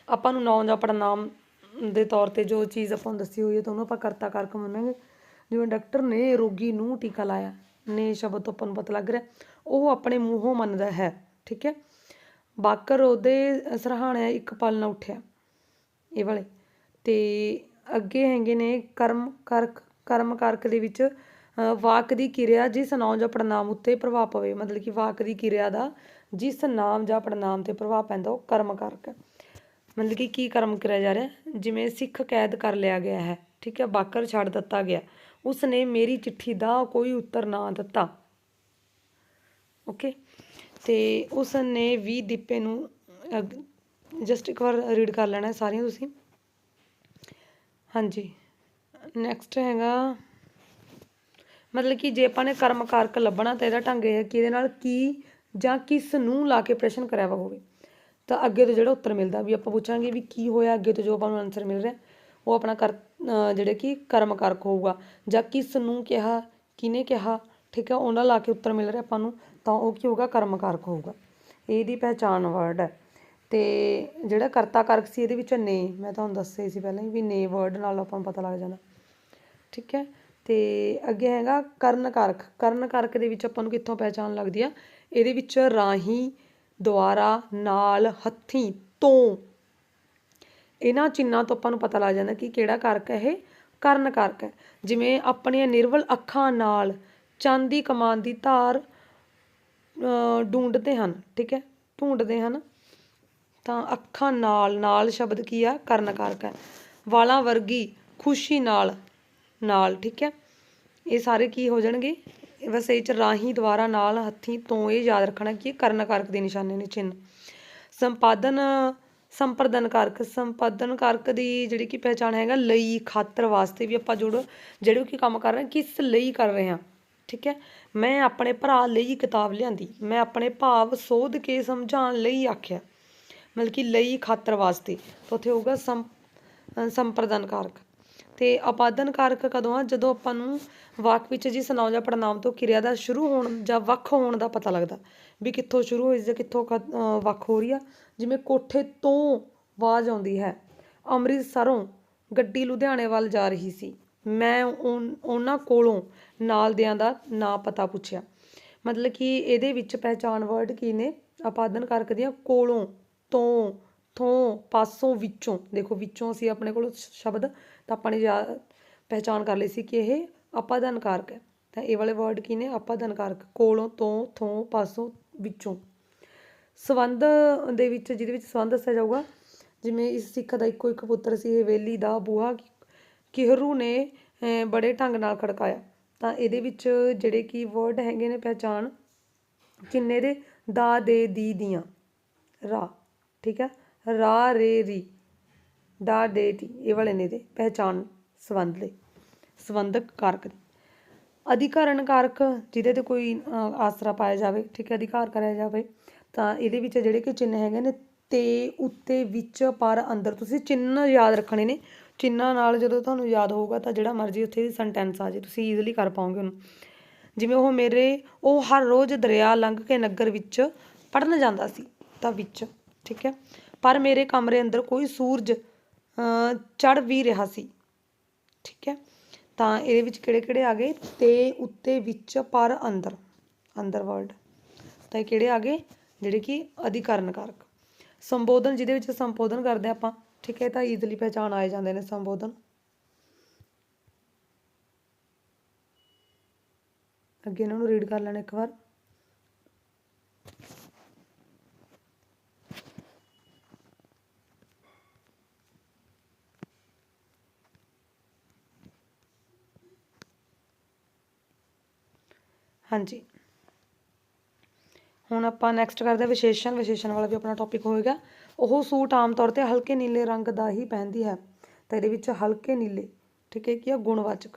ਆਪਾਂ ਨੂੰ ਨਾਉਂ ਜਾਂ ਆਪਣਾ ਨਾਮ ਦੇ ਤੌਰ ਤੇ ਜੋ ਚੀਜ਼ ਆਪਾਂ ਨੂੰ ਦੱਸੀ ਹੋਈ ਹੈ, ਤਾਂ ਉਹਨੂੰ ਆਪਾਂ ਕਰਤਾ ਕਾਰਕ ਮੰਨਾਂਗੇ। ਜਿਵੇਂ ਡਾਕਟਰ ਨੇ ਰੋਗੀ ਨੂੰ ਟੀਕਾ ਲਾਇਆ, ਨੇ ਸ਼ਬਦ ਤੋਂ ਆਪਾਂ ਨੂੰ ਪਤਾ ਲੱਗ ਰਿਹਾ, ਉਹ ਆਪਣੇ ਮੂੰਹੋਂ ਮੰਨਦਾ ਹੈ, ਠੀਕ ਹੈ? ਬਾਕਰ ਉਹਦੇ ਸਰਾਹਾਣੇ ਇੱਕ ਪਲ ਨਾ ਉੱਠਿਆ। ਇਹ ਵਾਲੇ। ਅਤੇ ਅੱਗੇ ਹੈਗੇ ਨੇ ਕਰਮ ਕਰਕ, ਕਰਮ ਕਾਰਕ ਦੇ ਵਿੱਚ ਵਾਕ ਦੀ ਕਿਰਿਆ ਜਿਸ ਨਾਮ ਜਾਂ ਪੜਨਾਮ ਉੱਤੇ ਪ੍ਰਭਾਵ ਪਵੇ, ਮਤਲਬ ਕਿ ਵਾਕ ਦੀ ਕਿਰਿਆ ਦਾ ਜਿਸ ਨਾਮ ਜਾਂ ਪੜਨਾਮ ਤੇ ਪ੍ਰਭਾਵ ਪੈਂਦਾ, ਉਹ ਕਰਮ ਕਾਰਕ। ਹੈ ਮਤਲਬ ਕਿ ਕੀ ਕਰਮ ਕਰਿਆ ਜਾ ਰਿਹਾ? ਜਿਵੇਂ ਸਿੱਖ ਕੈਦ ਕਰ ਲਿਆ ਗਿਆ ਹੈ, ਠੀਕ ਹੈ, ਬਾਕਰ ਛੱਡ ਦਿੱਤਾ ਗਿਆ ਉਸ ਨੇ ਮੇਰੀ ਚਿੱਠੀ ਦਾ ਕੋਈ ਉੱਤਰ ਨਾ ਦਿੱਤਾ। ਓਕੇ ਤੇ ਉਸ ਨੇ ਵੀ ਦੀਪੇ ਨੂੰ ਜਸਟ ਇੱਕ ਵਾਰ ਰੀਡ ਕਰ ਲੈਣਾ ਸਾਰੀਆਂ ਤੁਸੀਂ। ਹਾਂਜੀ। ਨੈਕਸਟ ਹੈਗਾ, ਮਤਲਬ ਕਿ ਜੇ ਆਪਾਂ ਨੇ ਕਰਮ ਕਾਰਕ ਲੱਭਣਾ ਤਾਂ ਇਹਦਾ ਢੰਗ ਇਹ ਹੈ ਕਿ ਇਹਦੇ ਨਾਲ ਕੀ ਜਾਂ ਕਿਸ ਨੂੰ ਲਾ ਕੇ ਪ੍ਰਸ਼ਨ ਕਰਿਆ ਵਾ ਹੋਵੇ। ਤਾਂ ਅੱਗੇ ਤੋਂ ਜਿਹੜਾ ਉੱਤਰ ਮਿਲਦਾ ਵੀ ਆਪਾਂ ਪੁੱਛਾਂਗੇ ਵੀ ਕੀ ਹੋਇਆ, ਅੱਗੇ ਤੋਂ ਜੋ ਆਪਾਂ ਨੂੰ ਆਨਸਰ ਮਿਲ ਰਿਹਾ, ਉਹ ਆਪਣਾ ਕਰ ਜਿਹੜੇ ਕਿ ਕਰਮ ਕਾਰਕ ਹੋਊਗਾ ਜਾਂ ਕਿਸ ਨੂੰ ਕਿਹਾ, ਕਿਹਨੇ ਕਿਹਾ, ਠੀਕ ਹੈ, ਉਹਨਾਂ ਲਾ ਕੇ ਉੱਤਰ ਮਿਲ ਰਿਹਾ ਆਪਾਂ ਨੂੰ, ਤਾਂ ਉਹ ਕੀ ਹੋਊਗਾ, ਕਰਮ ਕਾਰਕ ਹੋਊਗਾ। ਇਹਦੀ ਪਹਿਚਾਣ ਵਰਡ ਹੈ। ਅਤੇ ਜਿਹੜਾ ਕਰਤਾ ਕਾਰਕ ਸੀ ਇਹਦੇ ਵਿੱਚੋਂ ਨੇ ਮੈਂ ਤੁਹਾਨੂੰ ਦੱਸਿਆ ਸੀ ਪਹਿਲਾਂ ਹੀ ਵੀ ਨੇ ਵਰਡ ਨਾਲ ਆਪਾਂ ਨੂੰ ਪਤਾ ਲੱਗ ਜਾਣਾ। ਠੀਕ ਹੈ? ਅਤੇ ਅੱਗੇ ਹੈਗਾ ਕਰਨ ਕਾਰਕ। ਕਰਨ ਕਾਰਕ ਦੇ ਵਿੱਚ ਆਪਾਂ ਨੂੰ ਕਿੱਥੋਂ ਪਹਿਚਾਣ ਲੱਗਦੀ ਆ? ਇਹਦੇ ਵਿੱਚ ਰਾਹੀਂ ਦੁਆਰਾ ਨਾਲ ਹੱਥੀਂ ਤੋਂ। ਇਹਨਾਂ ਚਿੰਨਾਂ ਤੋਂ ਆਪਾਂ ਨੂੰ ਪਤਾ ਲੱਗ ਜਾਂਦਾ ਕਿ ਕਿਹੜਾ ਕਾਰਕ ਹੈ ਇਹ? ਕਰਨ ਕਾਰਕ। ਹੈ ਜਿਵੇਂ ਆਪਣੀਆਂ ਨਿਰਵਲ ਅੱਖਾਂ ਨਾਲ ਚਾਂਦੀ ਕਮਾਨ ਦੀ ਧਾਰ ਅ, ਢੂੰਡਦੇ ਹਨ। ਠੀਕ ਹੈ? ਢੂੰਡਦੇ ਹਨ। ਤਾਂ ਅੱਖਾਂ ਨਾਲ ਨਾਲ ਸ਼ਬਦ ਕੀ ਆ? ਕਰਨ ਕਾਰਕ ਹੈ। ਵਾਲਾਂ ਵਰਗੀ ਖੁਸ਼ੀ ਨਾਲ ਨਾਲ, ਠੀਕ ਹੈ? ਇਹ ਸਾਰੇ ਕੀ ਹੋ ਜਾਣਗੇ? ਵੈਸੇ ਇਹ ਚ ਰਾਹੀਂ ਦੁਆਰਾ ਨਾਲ ਹੱਥੀਂ ਤੋਂ ਇਹ ਯਾਦ ਰੱਖਣਾ ਕਿ ਇਹ ਕਰਨ ਕਾਰਕ ਦੇ ਨਿਸ਼ਾਨੇ ਨੇ, ਚਿੰਨ੍ਹ। ਸੰਪਾਦਨ ਸੰਪਰਦਨ ਕਾਰਕ ਸੰਪਾਦਨ ਕਾਰਕ ਦੀ ਜਿਹੜੀ ਕਿ ਪਹਿਚਾਣ ਹੈਗਾ, ਲਈ ਖਾਤਰ ਵਾਸਤੇ ਵੀ ਆਪਾਂ ਜੁੜ, ਜਿਹੜੇ ਕਿ ਕੰਮ ਕਰ ਰਹੇ ਕਿਸ ਲਈ ਕਰ ਰਹੇ ਹਾਂ, ਠੀਕ ਹੈ? ਮੈਂ ਆਪਣੇ ਭਰਾ ਲਈ ਕਿਤਾਬ ਲਿਆਂਦੀ। ਮੈਂ ਆਪਣੇ ਭਾਵ ਸੋਧ ਕੇ ਸਮਝਾਉਣ ਲਈ ਆਖਿਆ। ਮਤਲਬ ਕਿ ਲਈ ਖਾਤਰ ਵਾਸਤੇ ਤਾਂ ਉੱਥੇ ਹੋਊਗਾ ਸੰ ਅ, ਸੰਪਰਦਨ ਕਾਰਕ ਤੇ ਅਪਾਦਨ ਕਾਰਕ ਕਦੋਂ ਆ? ਜਦੋਂ ਆਪਾਂ ਨੂੰ ਵਾਕ ਵਿੱਚ ਜਿਸ ਨਾਮ ਜਾਂ ਪੜਨਾਮ ਤੋਂ ਕਿਰਿਆ ਦਾ ਸ਼ੁਰੂ ਹੋਣ ਜਾਂ ਵੱਖ ਹੋਣ ਦਾ ਪਤਾ ਲੱਗਦਾ ਵੀ ਕਿੱਥੋਂ ਸ਼ੁਰੂ ਹੋਈ ਜਾਂ ਕਿੱਥੋਂ ਵੱਖ ਹੋ ਰਹੀ ਆ। ਜਿਵੇਂ ਕੋਠੇ ਤੋਂ ਆਵਾਜ਼ ਆਉਂਦੀ ਹੈ ਅੰਮ੍ਰਿਤਸਰੋਂ ਗੱਡੀ ਲੁਧਿਆਣੇ ਵੱਲ ਜਾ ਰਹੀ ਸੀ। ਮੈਂ ਉਹਨਾਂ ਕੋਲੋਂ ਨਾਲ ਦਿਆਂ ਦਾ ਨਾਂ ਪਤਾ ਪੁੱਛਿਆ। ਮਤਲਬ ਕਿ ਇਹਦੇ ਵਿੱਚ ਪਹਿਚਾਣ ਵਰਡ ਕੀ ਨੇ? ਅਪਾਦਨ ਕਾਰਕ ਦੀਆਂ ਕੋਲੋਂ ਤੋਂ, ਥੋਂ, ਪਾਸੋਂ, ਵਿੱਚੋਂ। ਦੇਖੋ, ਵਿੱਚੋਂ ਅਸੀਂ ਆਪਣੇ ਕੋਲ ਸ਼ਬਦ ਤਾਂ ਆਪਾਂ ਨੇ ਯਾ- ਪਹਿਚਾਣ ਕਰ ਲਈ ਸੀ ਕਿ ਇਹ ਅਪਾਦਨ ਕਾਰਕ ਹੈ। ਤਾਂ ਇਹ ਵਾਲੇ ਵਰਡ ਕੀ ਨੇ? ਅਪਾਦਨ ਕਾਰਕ ਕੋਲੋਂ, ਤੋਂ, ਥੋਂ, ਪਾਸੋਂ, ਵਿੱਚੋਂ। ਸੰਬੰਧ ਦੇ ਵਿੱਚ, ਜਿਹਦੇ ਵਿੱਚ ਸੰਬੰਧ ਦੱਸਿਆ ਜਾਊਗਾ, ਜਿਵੇਂ ਇਸ ਸਿੱਖ ਦਾ ਇੱਕੋ ਇੱਕ ਪੁੱਤਰ ਸੀ ਹਵੇਲੀ ਦਾ ਬੂਹਾ ਕਿਹਰੂ ਨੇ ਬੜੇ ਢੰਗ ਨਾਲ ਖੜਕਾਇਆ। ਤਾਂ ਇਹਦੇ ਵਿੱਚ ਜਿਹੜੇ ਕੀ ਵਰਡ ਹੈਗੇ ਨੇ, ਪਹਿਚਾਣ ਕਿੰਨੇ ਦੇ? ਦਾ, ਦੇ, ਦੀ ਦੀਆਂ। ਰਾ। ਠੀਕ ਹੈ ਰਾ, ਰੇ, ਰੀ। ਦਾ ਦੇ ਟੀ। ਇਹ ਵਾਲੇ ਨੇ ਦੇ ਪਹਿਚਾਣ ਸੰਬੰਧ ਦੇ ਸੰਬੰਧਕ ਕਾਰਕ ਦੇ ਅਧਿਕਾਰਨ ਕਾਰਕ, ਜਿਹਦੇ ਤੇ ਕੋਈ ਆਸਰਾ ਪਾਇਆ ਜਾਵੇ, ਠੀਕ ਹੈ, ਅਧਿਕਾਰ ਕਰਿਆ ਜਾਵੇ, ਤਾਂ ਇਹਦੇ ਵਿੱਚ ਜਿਹੜੇ ਕਿ ਚਿੰਨ੍ਹ ਹੈਗੇ ਨੇ, ਤੇ ਉੱਤੇ ਵਿੱਚ ਪਰ ਅੰਦਰ, ਤੁਸੀਂ ਚਿੰਨ੍ਹ ਯਾਦ ਰੱਖਣੇ ਨੇ। ਚਿੰਨ੍ਹਾਂ ਨਾਲ ਜਦੋਂ ਤੁਹਾਨੂੰ ਯਾਦ ਹੋਊਗਾ, ਤਾਂ ਜਿਹੜਾ ਮਰਜ਼ੀ ਉੱਥੇ ਸੈਂਟੈਂਸ ਆ ਜੇ ਤੁਸੀਂ ਈਜ਼ੀਲੀ ਕਰ ਪਾਓਗੇ ਉਹਨੂੰ। ਜਿਵੇਂ ਉਹ ਮੇਰੇ, ਉਹ ਹਰ ਰੋਜ਼ ਦਰਿਆ ਲੰਘ ਕੇ ਨਗਰ ਵਿੱਚ ਪੜਨ ਜਾਂਦਾ ਸੀ, ਤਾਂ ਵਿੱਚ। ਠੀਕ ਹੈ? ਪਰ ਮੇਰੇ ਕਮਰੇ ਅੰਦਰ ਕੋਈ ਸੂਰਜ ਚੜ ਵੀ ਰਿਹਾ ਸੀ। ਠੀਕ ਹੈ? ਤਾਂ ਇਹਦੇ ਵਿੱਚ ਕਿਹੜੇ ਕਿਹੜੇ ਆ ਗਏ? ਤੇ ਉੱਤੇ ਵਿੱਚ ਪਰ ਅੰਦਰ ਅੰਦਰ ਵਰਡ ਤਾਂ ਇਹ ਕਿਹੜੇ ਆ ਗਏ? ਜਿਹੜੇ ਕਿ ਅਧਿਕਰਨ ਕਾਰਕ ਸੰਬੋਧਨ ਜਿਹਦੇ ਵਿੱਚ ਸੰਬੋਧਨ ਕਰਦੇ ਆਪਾਂ। ਠੀਕ ਹੈ? ਤਾਂ ਈਜ਼ਲੀ ਪਹਿਚਾਣ ਆਏ ਜਾਂਦੇ ਨੇ ਸੰਬੋਧਨ। ਅੱਗੇ ਇਹਨਾਂ ਨੂੰ ਰੀਡ ਕਰ ਲੈਣਾ ਇੱਕ ਵਾਰ। ਹਾਂਜੀ। ਹੁਣ ਆਪਾਂ ਨੈਕਸਟ ਕਰਦੇ ਹਾਂ ਵਿਸ਼ੇਸ਼ਣ। ਵਿਸ਼ੇਸ਼ਣ ਵਾਲਾ ਵੀ ਆਪਣਾ ਟੌਪਿਕ ਹੋਏਗਾ। ਉਹ ਸੂਟ ਆਮ ਤੌਰ ਤੇ ਹਲਕੇ ਨੀਲੇ ਰੰਗ ਦਾ ਹੀ ਪਹਿਨਦੀ ਹੈ। ਤਾਂ ਇਹਦੇ ਵਿੱਚ ਹਲਕੇ ਨੀਲੇ, ਠੀਕ ਹੈ ਕੀ ਆ ਗੁਣਵਾਚਕ?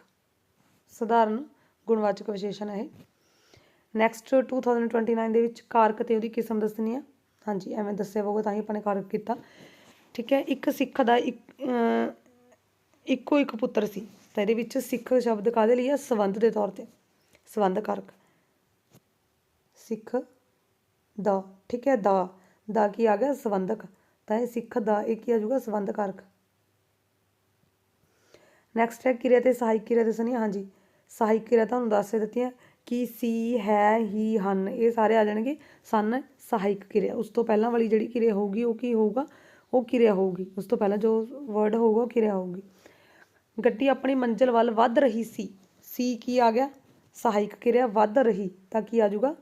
ਸਧਾਰਨ ਗੁਣਵਾਚਕ ਵਿਸ਼ੇਸ਼ਣ ਹੈ ਇਹ। ਨੈਕਸਟ 2029 ਦੇ ਵਿੱਚ ਕਾਰਕ ਤੇ ਉਹਦੀ ਕਿਸਮ ਦੱਸਣੀ ਆ। ਹਾਂਜੀ, ਐਵੇਂ ਦੱਸਿਆ ਹੋਊਗਾ ਤਾਂ ਹੀ ਆਪਾਂ ਨੇ ਕਾਰਕ ਕੀਤਾ। ਠੀਕ ਹੈ, ਇੱਕ ਸਿੱਖ ਦਾ ਇੱਕ ਇੱਕੋ ਇੱਕ ਪੁੱਤਰ ਸੀ। ਤਾਂ ਇਹਦੇ ਵਿੱਚ ਸਿੱਖ ਸ਼ਬਦ ਕਾਹਦੇ ਲਈ ਆ? ਸੰਬੰਧ ਦੇ ਤੌਰ ਤੇ। ਸੰਬੰਧ ਕਾਰਕ। ਸਿੱਖ ਦਾ, ਠੀਕ ਹੈ, ਦਾ ਦਾ ਕੀ ਆ ਗਿਆ? ਸੰਬੰਧਕ। ਤਾਂ ਇਹ ਸਿੱਖ ਦਾ, ਇਹ ਕੀ ਆ ਜਾਊਗਾ? ਸੰਬੰਧ ਕਾਰਕ ਨੈਕਸਟ ਹੈ, ਕਿਰਿਆ ਤੇ ਸਹਾਇਕ ਕਿਰਿਆ ਦੱਸਣੀ ਹਾਂਜੀ। ਸਹਾਇਕ ਕਿਰਿਆ ਤੁਹਾਨੂੰ ਦੱਸ ਦਿੱਤੀਆਂ ਕਿ ਸੀ, ਹੈ, ਹੀ, ਹਨ। ਇਹ ਸਾਰੇ ਆ ਜਾਣਗੇ ਸਨ ਸਹਾਇਕ ਕਿਰਿਆ। ਉਸ ਤੋਂ ਪਹਿਲਾਂ ਵਾਲੀ ਜਿਹੜੀ ਕਿਰਿਆ ਹੋਊਗੀ, ਉਹ ਕੀ ਹੋਊਗਾ? ਉਹ ਕਿਰਿਆ ਹੋਊਗੀ। ਉਸ ਤੋਂ ਪਹਿਲਾਂ ਜੋ ਵਰਡ ਹੋਊਗਾ, ਉਹ ਕਿਰਿਆ ਹੋਊਗੀ। ਗੱਡੀ ਆਪਣੀ ਮੰਜ਼ਿਲ ਵੱਲ ਵੱਧ ਰਹੀ ਸੀ। ਸੀ ਕੀ ਆ ਗਿਆ? ਸਹਾਇਕ ਕਿਰਿਆ ਵੱਧ ਰਹੀ। ਤਾਂ ਕੀ ਆ ਜਾਊਗਾ?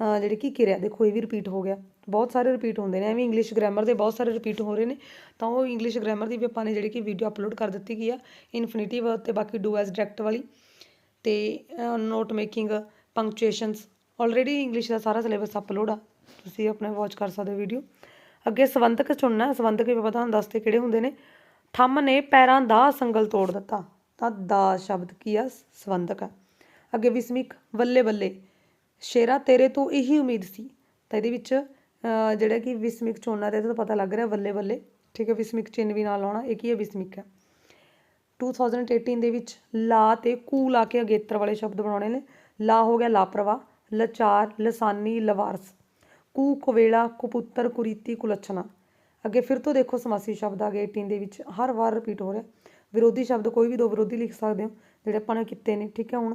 ਜਿਹੜੇ ਕਿ ਕਿਰਿਆ, ਦੇਖੋ ਇਹ ਵੀ ਰਿਪੀਟ ਹੋ ਗਿਆ। ਬਹੁਤ ਸਾਰੇ ਰਿਪੀਟ ਹੁੰਦੇ ਨੇ, ਐਵੇਂ ਇੰਗਲਿਸ਼ ਗ੍ਰਾਮਰ ਦੇ ਬਹੁਤ ਸਾਰੇ ਰਿਪੀਟ ਹੋ ਰਹੇ ਨੇ। ਤਾਂ ਉਹ ਇੰਗਲਿਸ਼ ਗ੍ਰਾਮਰ ਦੀ ਵੀ ਆਪਾਂ ਨੇ ਜਿਹੜੀ ਕਿ ਵੀਡੀਓ ਅਪਲੋਡ ਕਰ ਦਿੱਤੀ ਗਈ ਆ ਇਨਫਿਨਿਟਿਵ ਤੇ ਬਾਕੀ ਡੂ ਐਸ ਡਾਇਰੈਕਟ ਵਾਲੀ। ਤੇ note making punctuations already English ਦਾ ਸਾਰਾ ਸਿਲੇਬਸ ਅਪਲੋਡ ਆ। ਤੁਸੀਂ ਆਪਣੇ ਵਾਚ ਕਰ ਸਕਦੇ ਹੋ ਵੀਡੀਓ ਅੱਗੇ ਸੰਬੰਧਕ ਚੁਣਨਾ ਸੰਬੰਧਕ ਵੀ ਪਤਾ ਹੁਣ ਦੱਸਦੇ ਕਿਹੜੇ ਹੁੰਦੇ ਨੇ। ਥੰਮ ਨੇ ਪੈਰਾਂ ਦਾ ਸੰਗਲ ਤੋੜ ਦਿੱਤਾ। ਤਾਂ ਦਾ ਸ਼ਬਦ ਕੀ ਆ? ਸੰਬੰਧਕ ਆ। ਅੱਗੇ ਵਿਸਮਿਕ ਬੱਲੇ ਬੱਲੇ ਸ਼ੇਰਾ, ਤੇਰੇ ਤੋਂ ਇਹੀ ਉਮੀਦ ਸੀ? ਤਾਂ ਇਹਦੇ ਵਿੱਚ ਜਿਹੜਾ ਕਿ ਵਿਸਮਿਕ ਚੁਣਨਾ ਤੇ ਤਾਂ ਪਤਾ ਲੱਗ ਰਿਹਾ ਬੱਲੇ ਬੱਲੇ ਠੀਕ ਹੈ, ਵਿਸਮਿਕ ਚਿੰਨ ਵੀ ਨਾਲ ਲਾਉਣਾ ਇਹ ਕੀ ਹੈ, ਵਿਸਮਿਕ ਹੈ। 2018 ਦੇ ਵਿੱਚ ਲਾ ਤੇ ਕੂ ਲਾ ਕੇ ਅਗੇਤਰ ਵਾਲੇ ਸ਼ਬਦ ਬਣਾਉਣੇ ਨੇ। ਲਾ ਹੋ ਗਿਆ ਲਾਪਰਵਾਹ, ਲਚਾਰ, ਲਸਾਨੀ, ਲਵਾਰਸ। ਕੂ, ਕੁਵੇਲਾ, ਕੁਪੁੱਤਰ, ਕੁਰੀਤੀ, ਕੁਲੱਛਣਾ। ਅੱਗੇ ਫਿਰ ਤੋਂ ਦੇਖੋ ਸਮਾਸੀ ਸ਼ਬਦ ਆ ਗਏ 18 ਦੇ ਵਿੱਚ, ਹਰ ਵਾਰ ਰਿਪੀਟ ਹੋ ਰਿਹਾ। ਵਿਰੋਧੀ ਸ਼ਬਦ ਕੋਈ ਵੀ ਦੋ ਵਿਰੋਧੀ ਲਿਖ ਸਕਦੇ ਹੋ, ਜਿਹੜੇ ਆਪਾਂ ਨੇ ਕੀਤੇ ਨੇ। ਠੀਕ ਹੈ, ਹੁਣ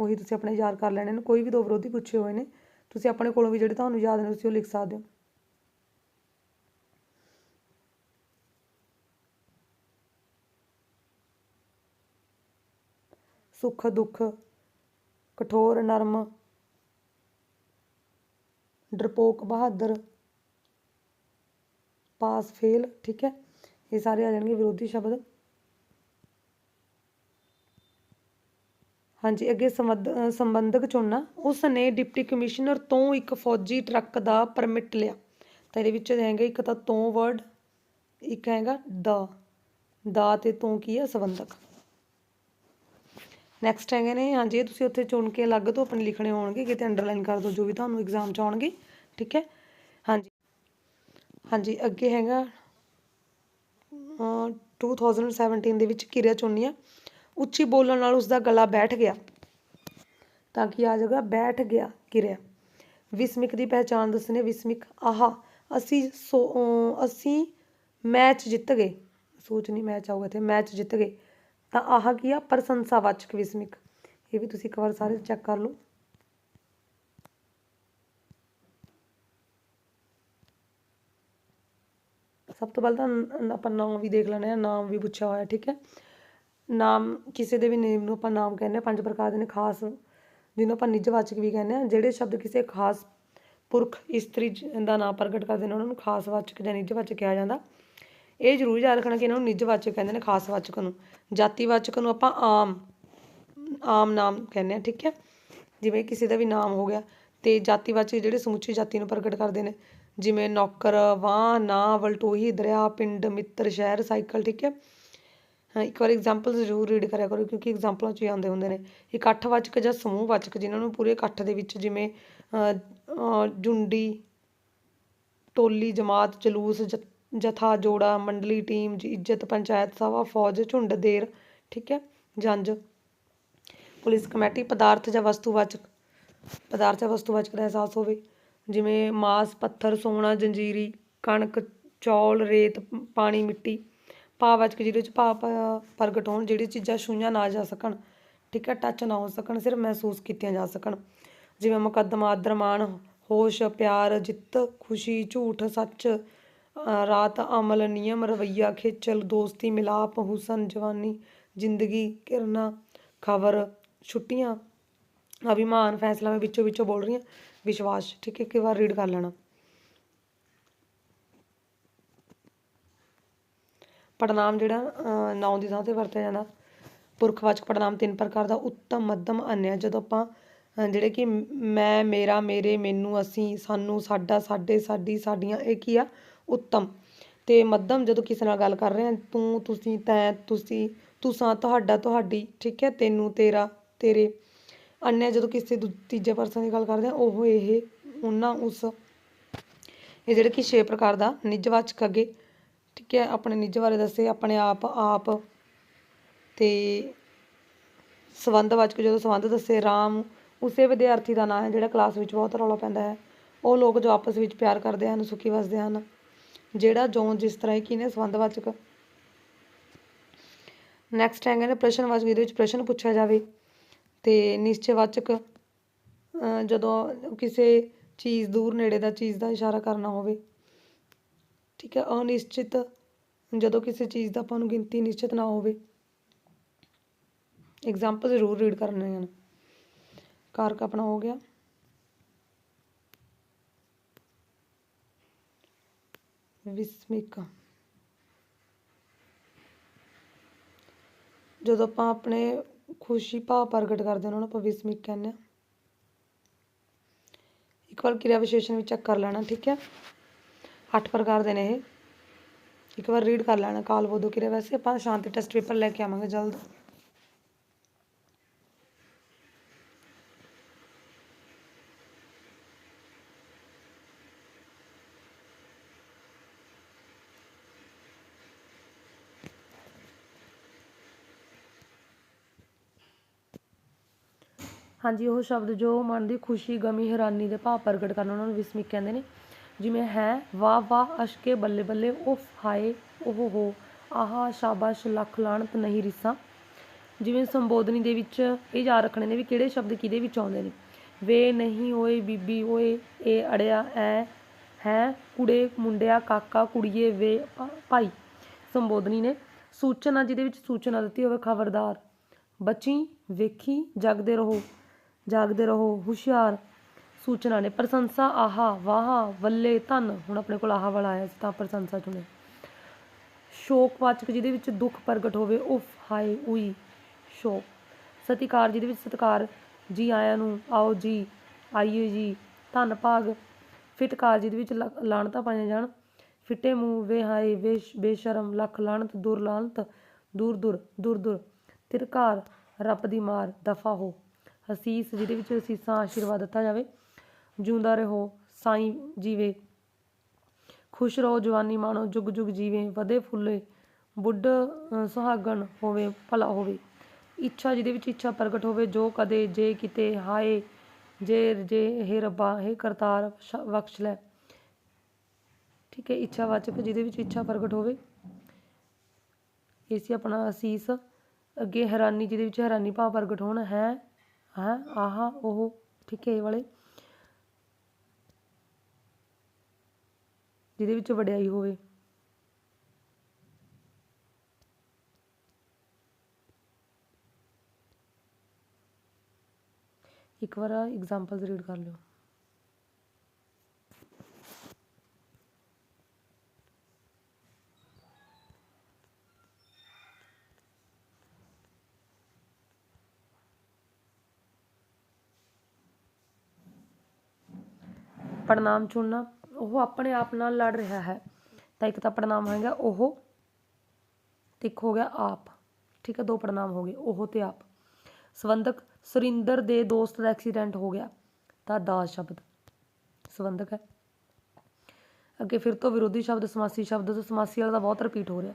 ਉਹੀ ਤੁਸੀਂ ਆਪਣੇ ਯਾਦ ਕਰ ਲੈਣੇ ਨੇ, ਕੋਈ ਵੀ ਦੋ ਵਿਰੋਧੀ ਪੁੱਛੇ ਹੋਏ ਨੇ, ਤੁਸੀਂ ਆਪਣੇ ਕੋਲੋਂ ਵੀ ਜਿਹੜੇ ਤੁਹਾਨੂੰ ਯਾਦ ਨੇ, ਤੁਸੀਂ ਉਹ ਲਿਖ ਸਕਦੇ ਹੋ। ਸੁੱਖ, ਦੁੱਖ, ਕਠੋਰ, ਨਰਮ, ਡਰਪੋਕ, ਬਹਾਦਰ, ਪਾਸ, ਫੇਲ, ਠੀਕ ਹੈ? ਇਹ ਸਾਰੇ ਆ ਜਾਣਗੇ ਵਿਰੋਧੀ ਸ਼ਬਦ। ਹਾਂਜੀ ਅੱਗੇ ਸੰਬੰਧਕ ਚੁਣਨਾ ਉਸ ਨੇ ਡਿਪਟੀ ਕਮਿਸ਼ਨਰ ਤੋਂ ਇੱਕ ਫੌਜੀ ਟਰੱਕ ਦਾ ਪਰਮਿਟ ਲਿਆ। ਤਾਂ ਇਹਦੇ ਵਿੱਚ ਹੈਗਾ ਇੱਕ ਤਾਂ ਤੋਂ ਵਰਡ ਇੱਕ ਹੈਗਾ ਦਾ। ਦਾ ਤੇ ਤੋਂ ਕੀ ਹੈ ਸੰਬੰਧਕ। ਨੈਕਸਟ ਹੈਗੇ ਨੇ। ਹਾਂਜੀ ਇਹ ਤੁਸੀਂ ਉੱਥੇ ਚੁਣ ਕੇ ਅਲੱਗ ਤੋਂ ਆਪਣੇ ਲਿਖਣੇ ਹੋਣਗੇ ਕਿਤੇ ਅੰਡਰਲਾਈਨ ਕਰ ਦਿਓ ਜੋ ਵੀ ਤੁਹਾਨੂੰ ਐਗਜ਼ਾਮ 'ਚ ਆਉਣਗੇ। ਠੀਕ ਹੈ? ਹਾਂਜੀ। ਹਾਂਜੀ ਅੱਗੇ ਹੈਗਾ ਅ, 2017 ਦੇ ਵਿੱਚ ਕਿਰਿਆ ਚੁਣਨੀ ਆ ਉੱਚੀ ਬੋਲਣ ਨਾਲ ਉਸ ਦਾ ਗਲਾ ਬੈਠ ਗਿਆ। ਤਾਂ ਕਿ ਆ ਜਾਏਗਾ ਬੈਠ ਗਿਆ, ਕਿਰਿਆ। ਵਿਸਮਿਕ ਦੀ ਪਹਿਚਾਣ ਦੱਸਣੇ, ਵਿਸਮਿਕ। ਆਹਾ, ਅਸੀਂ ਅਸੀਂ ਮੈਚ ਜਿੱਤ ਗਏ। ਸੋਚ ਨਹੀਂ ਮੈਚ ਆਊਗਾ ਤੇ ਮੈਚ ਜਿੱਤ ਗਏ। ਤਾਂ ਆਹ ਕੀ ਆ? ਪ੍ਰਸ਼ੰਸਾਵਾਚਕ ਵਿਸਮਿਕ। ਇਹ ਵੀ ਤੁਸੀਂ ਇੱਕ ਵਾਰ ਸਾਰੇ ਚੈੱਕ ਕਰ ਲਓ। ਸਭ ਤੋਂ ਪਹਿਲਾਂ ਤਾਂ ਆਪਾਂ ਨਾਮ ਵੀ ਦੇਖ ਲੈਣੇ ਆ ਨਾਮ ਵੀ ਪੁੱਛਿਆ ਹੋਇਆ, ਠੀਕ ਹੈ। ਨਾਮ ਕਿਸੇ ਦੇ ਵੀ ਨੇਮ ਨੂੰ ਆਪਾਂ ਨਾਮ ਕਹਿੰਦੇ ਹਾਂ, ਪੰਜ ਪ੍ਰਕਾਰ ਦੇ ਨੇ, ਖਾਸ, ਜਿਹਨੂੰ ਆਪਾਂ ਨਿੱਜਵਾਚਕ ਵੀ ਕਹਿੰਦੇ ਹਾਂ। ਜਿਹੜੇ ਸ਼ਬਦ ਕਿਸੇ ਖਾਸ ਪੁਰਖ, ਇਸਤਰੀ ਦਾ ਨਾਮ ਪ੍ਰਗਟ ਕਰਦੇ ਨੇ, ਉਹਨਾਂ ਨੂੰ ਖਾਸ ਵਾਚਕ ਜਾਂ ਨਿੱਜਵਾਚਕ ਕਿਹਾ ਜਾਂਦਾ। ਇਹ ਜ਼ਰੂਰ ਯਾਦ ਰੱਖਣਾ ਕਿ ਇਹਨਾਂ ਨੂੰ ਨਿੱਜਵਾਚਕ ਕਹਿੰਦੇ ਨੇ ਖਾਸ ਵਾਚਕ ਨੂੰ। ਜਾਤੀਵਾਚਕ ਨੂੰ ਆਪਾਂ ਆਮ ਆਮ ਨਾਮ ਕਹਿੰਦੇ ਆ ਠੀਕ ਹੈ? ਜਿਵੇਂ ਕਿਸੇ ਦਾ ਵੀ ਨਾਮ ਹੋ ਗਿਆ, ਤੇ ਜਾਤੀਵਾਚਕ ਜਿਹੜੇ ਸਮੁੱਚੀ ਜਾਤੀ ਨੂੰ ਪ੍ਰਗਟ ਕਰਦੇ ਨੇ, ਜਿਵੇਂ ਨੌਕਰ, ਵਾਹ ਨਾ ਵਲਟੋਹੀ ਦਰਿਆ, ਪਿੰਡ, ਮਿੱਤਰ, ਸ਼ਹਿਰ, ਸਾਈਕਲ, ਠੀਕ ਹੈ? ਇੱਕ ਵਾਰ ਐਗਜ਼ਾਮਪਲ ਜ਼ਰੂਰ ਰੀਡ ਕਰਿਆ ਕਰੋ ਕਿਉਂਕਿ ਐਗਜ਼ਾਮਪਲਾਂ 'ਚ ਹੀ ਆਉਂਦੇ ਹੁੰਦੇ ਨੇ। ਇਕੱਠ ਵਾਚਕ ਜਾਂ ਸਮੂਹ ਵਾਚਕ ਜਿਨ੍ਹਾਂ ਨੂੰ ਪੂਰੇ ਇਕੱਠ ਦੇ ਵਿੱਚ ਜਿਵੇਂ ਜੁੰਡੀ, ਟੋਲੀ, ਜਮਾਤ, ਜਲੂਸ ਜ- ਜਥਾ, ਜੋੜਾ, ਮੰਡਲੀ, ਟੀਮ ਇੱਜ਼ਤ, ਪੰਚਾਇਤ, ਸਭਾ, ਫੌਜ, ਝੁੰਡ, ਦੇਰ, ਠੀਕ ਹੈ, ਜੰਜ, ਪੁਲਿਸ, ਕਮੇਟੀ, ਪਦਾਰਥ ਜਾਂ ਵਸਤੂਵਾਚਕ ਪਦਾਰਥ ਜਾਂ ਵਸਤੂਵਾਚਕ ਦਾ ਅਹਿਸਾਸ ਹੋਵੇ। ਜਿਵੇਂ ਮਾਸ, ਪੱਥਰ, ਸੋਨਾ, ਜੰਜੀਰੀ, ਕਣਕ, ਚੌਲ, ਰੇਤ, ਪਾਣੀ, ਮਿੱਟੀ। ਭਾਵਵਾਚਕ ਜਿਹਦੇ ਵਿੱਚ ਭਾਵ ਪ੍ਰਗਟ ਹੋਣ, ਜਿਹੜੀ ਚੀਜ਼ਾਂ ਛੂਈਆਂ ਨਾ ਜਾ ਸਕਣ, ਠੀਕ ਹੈ ਟੱਚ ਨਾ ਹੋ ਸਕਣ, ਸਿਰਫ ਮਹਿਸੂਸ ਕੀਤੀਆਂ ਜਾ ਸਕਣ। ਜਿਵੇਂ ਮੁਕੱਦਮਾ ਦਰਮਾਨ ਹੋਸ਼, ਪਿਆਰ, ਜਿੱਤ, ਖੁਸ਼ੀ, ਝੂਠ, ਸੱਚ ਰਾਤ, ਅਮਲ, ਨਿਯਮ, ਰਵਈਆ, ਖੇਚਲ, ਦੋਸਤੀ, ਮਿਲਾਪ, ਹੁਸਨ, ਜਵਾਨੀ, ਜ਼ਿੰਦਗੀ ਕਿਰਨਾ ਖਬਰ, ਛੁੱਟੀਆਂ, ਅਭਿਮਾਨ, ਫੈਸਲਾ ਮੈਂ ਵਿੱਚੋਂ ਵਿੱਚੋਂ ਬੋਲ ਰਹੀ ਹਾਂ, ਵਿਸ਼ਵਾਸ, ਠੀਕ ਹੈ, ਇੱਕ ਵਾਰ ਰੀਡ ਕਰ ਲੈਣਾ। ਪੜਨਾਮ ਜਿਹੜਾ ਨਾਉਂ ਦੀ ਥਾਂ ਤੇ ਵਰਤਿਆ ਜਾਂਦਾ। ਪੁਰਖਵਾਚਕ ਪੜਨਾਮ ਤਿੰਨ ਪ੍ਰਕਾਰ ਦਾ ਉੱਤਮ, ਮੱਧਮ, ਅਨਿਆ। ਜਦੋਂ ਆਪਾਂ ਜਿਹੜੇ ਕਿ ਮੈਂ ਮੇਰਾ, ਮੇਰੇ, ਮੈਨੂੰ, ਅਸੀਂ, ਸਾਨੂੰ, ਸਾਡਾ, ਸਾਡੇ, ਸਾਡੀ, ਸਾਡੀਆਂ, ਇਹ ਕੀ ਆ? ਉੱਤਮ। ਤੇ ਮੱਧਮ ਜਦੋਂ ਕਿਸੇ ਨਾਲ ਗੱਲ ਕਰ ਰਹੇ ਹਾਂ, ਤੂੰ, ਤੁਸੀਂ, ਤੈਂ, ਤੁਸੀਂ, ਤੁਸਾਂ, ਤੁਹਾਡਾ, ਤੁਹਾਡੀ, ਠੀਕ ਹੈ, ਤੈਨੂੰ, ਤੇਰਾ, ਤੇਰੇ। ਅਨਿਆ ਜਦੋਂ ਕਿਸੇ ਦੂ- ਤੀਜੇ ਪਰਸਨ ਦੀ ਗੱਲ ਕਰਦੇ ਹਾਂ, ਉਹ ਇਹ, ਉਹਨਾਂ, ਉਸ। ਇਹ ਜਿਹੜੇ ਕਿ ਛੇ ਪ੍ਰਕਾਰ ਦਾ ਨਿੱਜਵਾਚਕ ਅੱਗੇ ਠੀਕ ਹੈ ਆਪਣੇ ਨਿੱਜ ਬਾਰੇ ਦੱਸੇ ਆਪਣੇ ਆਪ ਆਪ ਅਤੇ ਸੰਬੰਧਵਾਚਕ ਜਦੋਂ ਸੰਬੰਧ ਦੱਸੇ ਰਾਮ ਉਸੇ ਵਿਦਿਆਰਥੀ ਦਾ ਨਾਂ ਹੈ ਜਿਹੜਾ ਕਲਾਸ ਵਿੱਚ ਬਹੁਤ ਰੌਲਾ ਪੈਂਦਾ ਹੈ। ਉਹ ਲੋਕ ਜੋ ਆਪਸ ਵਿੱਚ ਪਿਆਰ ਕਰਦੇ ਹਨ ਸੁਖੀ ਵਸਦੇ ਹਨ। ਜਿਹੜਾ ਜੋ ਜਿਸ ਤਰ੍ਹਾਂ ਇਹ ਕੀ ਨੇ ਸੰਬੰਧਵਾਚਕ ਨੈਕਸਟ ਹੈਗੇ ਨੇ ਪ੍ਰਸ਼ਨਵਾਚਕ ਇਹਦੇ ਵਿੱਚ ਪ੍ਰਸ਼ਨ ਪੁੱਛਿਆ ਜਾਵੇ ਤੇ ਨਿਸ਼ਚੈਵਾਚਕ ਅ, ਜਦੋਂ ਕਿਸੇ ਚੀਜ਼ ਦੂਰ ਨੇੜੇ ਦਾ ਚੀਜ਼ ਦਾ ਇਸ਼ਾਰਾ ਕਰਨਾ ਹੋਵੇ। ਠੀਕ ਹੈ, ਅਨਿਸ਼ਚਿਤ, ਜਦੋਂ ਕਿਸੇ ਚੀਜ਼ ਦਾ ਆਪਾਂ ਨੂੰ ਗਿਣਤੀ ਨਿਸ਼ਚਿਤ ਨਾ ਹੋਵੇ। ਐਗਜ਼ਾਮਪਲ ਜ਼ਰੂਰ ਰੀਡ ਕਰਨੇ ਹਨ ਕਾਰਕ ਆਪਣਾ ਹੋ ਗਿਆ। ਵਿਸਮਿਕ। ਜਦੋਂ ਆਪਾਂ ਆਪਣੇ ਖੁਸ਼ੀ ਭਾਵ ਪ੍ਰਗਟ ਕਰਦੇ ਹਾਂ, ਉਹਨਾਂ ਨੂੰ ਆਪਾਂ ਵਿਸਮਿਕ ਕਹਿੰਦੇ ਹਾਂ। ਇੱਕ ਵਾਰ ਕਿਰਿਆ ਵਿਸ਼ੇਸ਼ਣ ਵੀ ਚੈੱਕ ਕਰ ਲੈਣਾ, ਠੀਕ ਹੈ। ਅੱਠ ਪ੍ਰਕਾਰ ਦੇ ਨੇ ਇਹ। ਇੱਕ ਵਾਰ ਰੀਡ ਕਰ ਲੈਣਾ, ਕਾਲ ਬੋਧੋ ਕਿਰਿਆ ਵੈਸੇ ਆਪਾਂ ਸ਼ਾਂਤੀ ਟੈਸਟ ਪੇਪਰ ਲੈ ਕੇ ਆਵਾਂਗੇ ਜਲਦ। ਹਾਂਜੀ, ਉਹ ਸ਼ਬਦ ਜੋ ਮਨ ਦੀ ਖੁਸ਼ੀ, ਗਮੀ, ਹੈਰਾਨੀ ਦੇ ਭਾਵ ਪ੍ਰਗਟ ਕਰਨ, ਉਹਨਾਂ ਨੂੰ ਵਿਸਮਿਕ ਕਹਿੰਦੇ ਨੇ। ਜਿਵੇਂ ਹੈ, ਵਾਹ ਵਾਹ ਅਸ਼ਕੇ ਬੱਲੇ ਬੱਲੇ, ਉਫ ਹਾਏ ਓਹ ਹੋ, ਆਹਾ ਸ਼ਾਬਾਸ਼ ਲੱਖ ਲਾਣਤ ਨਹੀਂ ਰਿਸਾਂ। ਜਿਵੇਂ ਸੰਬੋਧਨੀ ਦੇ ਵਿੱਚ ਇਹ ਯਾਦ ਰੱਖਣੇ ਨੇ ਵੀ ਕਿਹੜੇ ਸ਼ਬਦ ਕਿਹਦੇ ਵਿੱਚ ਆਉਂਦੇ ਨੇ। ਵੇ ਨਹੀਂ ਓਏ ਬੀਬੀ ਓਏ ਏ ਅੜਿਆ, ਐ, ਹੈ, ਕੁੜੇ, ਮੁੰਡਿਆ, ਕਾਕਾ, ਕੁੜੀਏ, ਵੇ ਭਾਈ। ਸੰਬੋਧਨੀ ਨੇ ਸੂਚਨਾ ਜਿਹਦੇ ਵਿੱਚ ਸੂਚਨਾ ਦਿੱਤੀ ਹੋਵੇ, ਖਬਰਦਾਰ। ਬਚੀ, ਵੇਖੀ, ਜਾਗਦੇ ਰਹੋ ਜਾਗਦੇ ਰਹੋ, ਹੁਸ਼ਿਆਰ। ਸੂਚਨਾ ਨੇ। ਪ੍ਰਸ਼ੰਸਾ, ਆਹਾ, ਵਾਹ, ਵੱਲੇ, ਧੰਨ। ਹੁਣ ਆਪਣੇ ਕੋਲ ਆਹਾ ਵਾਲਾ ਆਇਆ ਸੀ ਤਾਂ ਪ੍ਰਸ਼ੰਸਾ ਚੁਣੇ। ਸ਼ੋਕਵਾਚਕ ਜਿਹਦੇ ਵਿੱਚ ਦੁੱਖ ਪ੍ਰਗਟ ਹੋਵੇ, ਉਫ, ਹਾਏ ਉਈ ਸ਼ੋਕ। ਸਤਿਕਾਰ ਜਿਹਦੇ ਵਿੱਚ ਸਤਿਕਾਰ। ਜੀ ਆਇਆਂ ਨੂੰ, ਆਓ ਜੀ, ਆਈਏ ਜੀ, ਧੰਨ ਭਾਗ। ਫਿਟਕਾਰ ਜਿਹਦੇ ਵਿੱਚ ਲਾਣਤਾ ਪਾਈਆਂ ਜਾਣ। ਫਿੱਟੇ ਮੂੰਹ, ਵੇ ਹਾਏ ਬੇਸ਼ਰਮ, ਲੱਖ ਲਾਹਣਤ ਦੂਰ ਲਾਹਣਤ ਦੂਰ ਦੂਰ ਦੂਰ ਦੂਰ। ਤਿਰਕਾਰ, ਰੱਬ ਦੀ ਮਾਰ, ਦਫਾ ਹੋ। ਹਸੀਸ ਜਿਹਦੇ ਵਿੱਚ ਅਸੀਸਾਂ ਆਸ਼ੀਰਵਾਦ ਦਿੱਤਾ ਜਾਵੇ। ਜਿਉਂਦਾ ਰਹੋ, ਸਾਈਂ ਜੀਵੇ। ਖੁਸ਼ ਰਹੋ, ਜਵਾਨੀ ਮਾਣੋ, ਜੁਗ ਜੁਗ ਜੀਵੇ। ਵਧੇ ਫੁੱਲੇ, ਬੁੱਢ ਸੁਹਾਗਣ ਹੋਵੇ, ਭਲਾ ਹੋਵੇ। ਇੱਛਾ ਜਿਹਦੇ ਵਿੱਚ ਇੱਛਾ ਪ੍ਰਗਟ ਹੋਵੇ, ਜੋ ਕਦੇ ਜੇ ਕਿਤੇ ਹਾਏ, ਜੇ ਜੇ, ਹੇ ਰੱਬਾ, ਹੇ ਕਰਤਾਰ ਬਖਸ਼ ਲੈ। ਠੀਕ ਹੈ, ਇੱਛਾ ਵਾਚਕ ਜਿਹਦੇ ਵਿੱਚ ਇੱਛਾ ਪ੍ਰਗਟ ਹੋਵੇ। ਇਹ ਸੀ ਆਪਣਾ ਅਸੀਸ। ਅੱਗੇ ਹੈਰਾਨੀ ਜਿਹਦੇ ਵਿੱਚ ਹੈਰਾਨੀ ਭਾਵ ਪ੍ਰਗਟ ਹੋਣ ਹੈ ਹੈ, ਆਹਾ, ਉਹ, ਠੀਕ ਹੈ, ਇਹ ਵਾਲੇ। ਜਿਹਦੇ ਵਿੱਚ ਵਡਿਆਈ ਹੋਵੇ। ਇੱਕ ਵਾਰ ਐਗਜ਼ਾਮਪਲਸ ਰੀਡ ਕਰ ਲਿਓ। ਪੜਨਾਮ ਚੁਣਨਾ। ਉਹ ਆਪਣੇ ਆਪ ਨਾਲ ਲੜ ਰਿਹਾ ਹੈ। ਤਾਂ ਇੱਕ ਤਾਂ ਪੜਨਾਮ ਹੋਏਗਾ ਉਹ ਤੇ ਇੱਕ ਹੋ ਗਿਆ ਆਪ। ਠੀਕ ਹੈ, ਦੋ ਪੜਨਾਮ ਹੋ ਗਏ, ਉਹ ਤੇ ਆਪ। ਸਬੰਧਕ ਸੁਰਿੰਦਰ ਦੇ ਦੋਸਤ ਦਾ ਐਕਸੀਡੈਂਟ ਹੋ ਗਿਆ, ਤਾਂ ਦਾ ਸ਼ਬਦ। ਸਬੰਧਕ ਹੈ। ਅੱਗੇ ਫਿਰ ਤੋਂ ਵਿਰੋਧੀ ਸ਼ਬਦ, ਸਮਾਸੀ ਸ਼ਬਦ ਤੋਂ ਸਮਾਸੀ ਵਾਲਾ ਦਾ ਬਹੁਤ ਰਿਪੀਟ ਹੋ ਰਿਹਾ।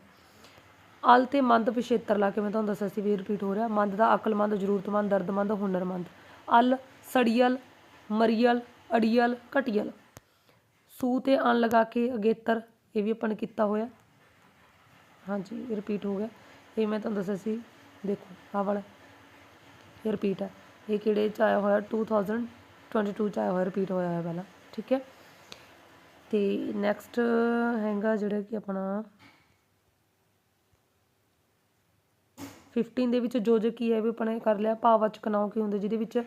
ਅਲ ਤੇ ਮੰਦ ਪਿਛੇਤਰ ਲਾ ਕੇ ਮੈਂ ਤੁਹਾਨੂੰ ਦੱਸਿਆ ਸੀ ਵੀ ਰਿਪੀਟ ਹੋ ਰਿਹਾ। ਮੰਦ ਦਾ ਅਕਲਮੰਦ, ਜ਼ਰੂਰਤਮੰਦ, ਦਰਦਮੰਦ, ਹੁਨਰਮੰਦ। ਅਲ, ਸੜੀਅਲ, ਮਰੀਅਲ, ਅੜੀਅਲ, ਘਟੀਅਲ। ਸੂ ਤੇ ਅਣ ਲਗਾ ਕੇ ਅਗੇਤਰ ਇਹ ਵੀ ਆਪਾਂ ਨੇ ਕੀਤਾ ਹੋਇਆ। ਹਾਂਜੀ ਰਿਪੀਟ ਹੋ ਗਿਆ। ਇਹ ਮੈਂ ਤੁਹਾਨੂੰ ਦੱਸਿਆ ਸੀ, ਦੇਖੋ, ਆਹ ਵਾਲਾ। ਇਹ ਰਿਪੀਟ ਹੈ ਇਹ ਕਿਹੜੇ ਚ ਆਇਆ ਹੋਇਆ? 2022 ਚ ਆਇਆ ਹੋਇਆ ਰਿਪੀਟ ਹੋਇਆ ਹੋਇਆ ਪਹਿਲਾਂ। ਠੀਕ ਹੈ? ਤੇ ਨੈਕਸਟ ਹੈਗਾ ਜਿਹੜਾ ਕਿ ਆਪਣਾ 15 ਦੇ ਵਿੱਚ ਜੋ ਜੋ ਕੀ ਹੈ ਵੀ ਆਪਾਂ ਕਰ ਲਿਆ, ਭਾਵਵਾਚਕ ਨਾਉ ਕੀ ਹੁੰਦੇ, ਜਿਹਦੇ ਵਿੱਚ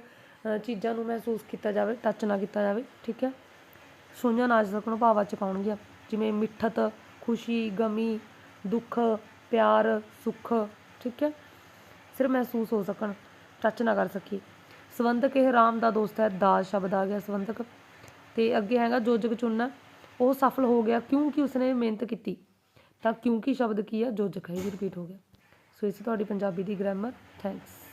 ਚੀਜ਼ਾਂ ਨੂੰ ਮਹਿਸੂਸ ਕੀਤਾ ਜਾਵੇ ਟੱਚ ਨਾ ਕੀਤਾ ਜਾਵੇ। ਠੀਕ ਹੈ? ਛੂਹੀਆਂ ਨਾ ਸਕਣ 'ਚ ਪਾਉਣਗੀਆਂ। ਜਿਵੇਂ ਮਿੱਠਤ, ਖੁਸ਼ੀ, ਗਮੀ, ਦੁੱਖ, ਪਿਆਰ, ਸੁੱਖ, ਠੀਕ ਹੈ? ਸਿਰਫ ਮਹਿਸੂਸ ਹੋ ਸਕਣ। ਟੱਚ ਨਾ ਕਰ ਸਕੀ ਸਬੰਧਕ ਇਹ ਰਾਮ ਦਾ ਦੋਸਤ ਹੈ, ਦਾ ਸ਼ਬਦ ਆ ਗਿਆ ਸਬੰਧਕ ਤੇ ਅੱਗੇ ਹੈਗਾ ਜੋਜਕ ਚੁਣਨਾ। ਉਹ ਸਫਲ ਹੋ ਗਿਆ ਕਿਉਂਕਿ ਉਸਨੇ ਮਿਹਨਤ ਕੀਤੀ। ਤਾਂ ਕਿਉਂਕਿ ਸ਼ਬਦ ਕੀ ਹੈ ਜੋਜਕ ਹੈ, ਇਹ ਵੀ ਰਿਪੀਟ ਹੋ ਗਿਆ। ਸੋ, ਇਸ ਤੁਹਾਡੀ ਪੰਜਾਬੀ ਦੀ ਗ੍ਰਾਮਰ ਥੈਂਕਸ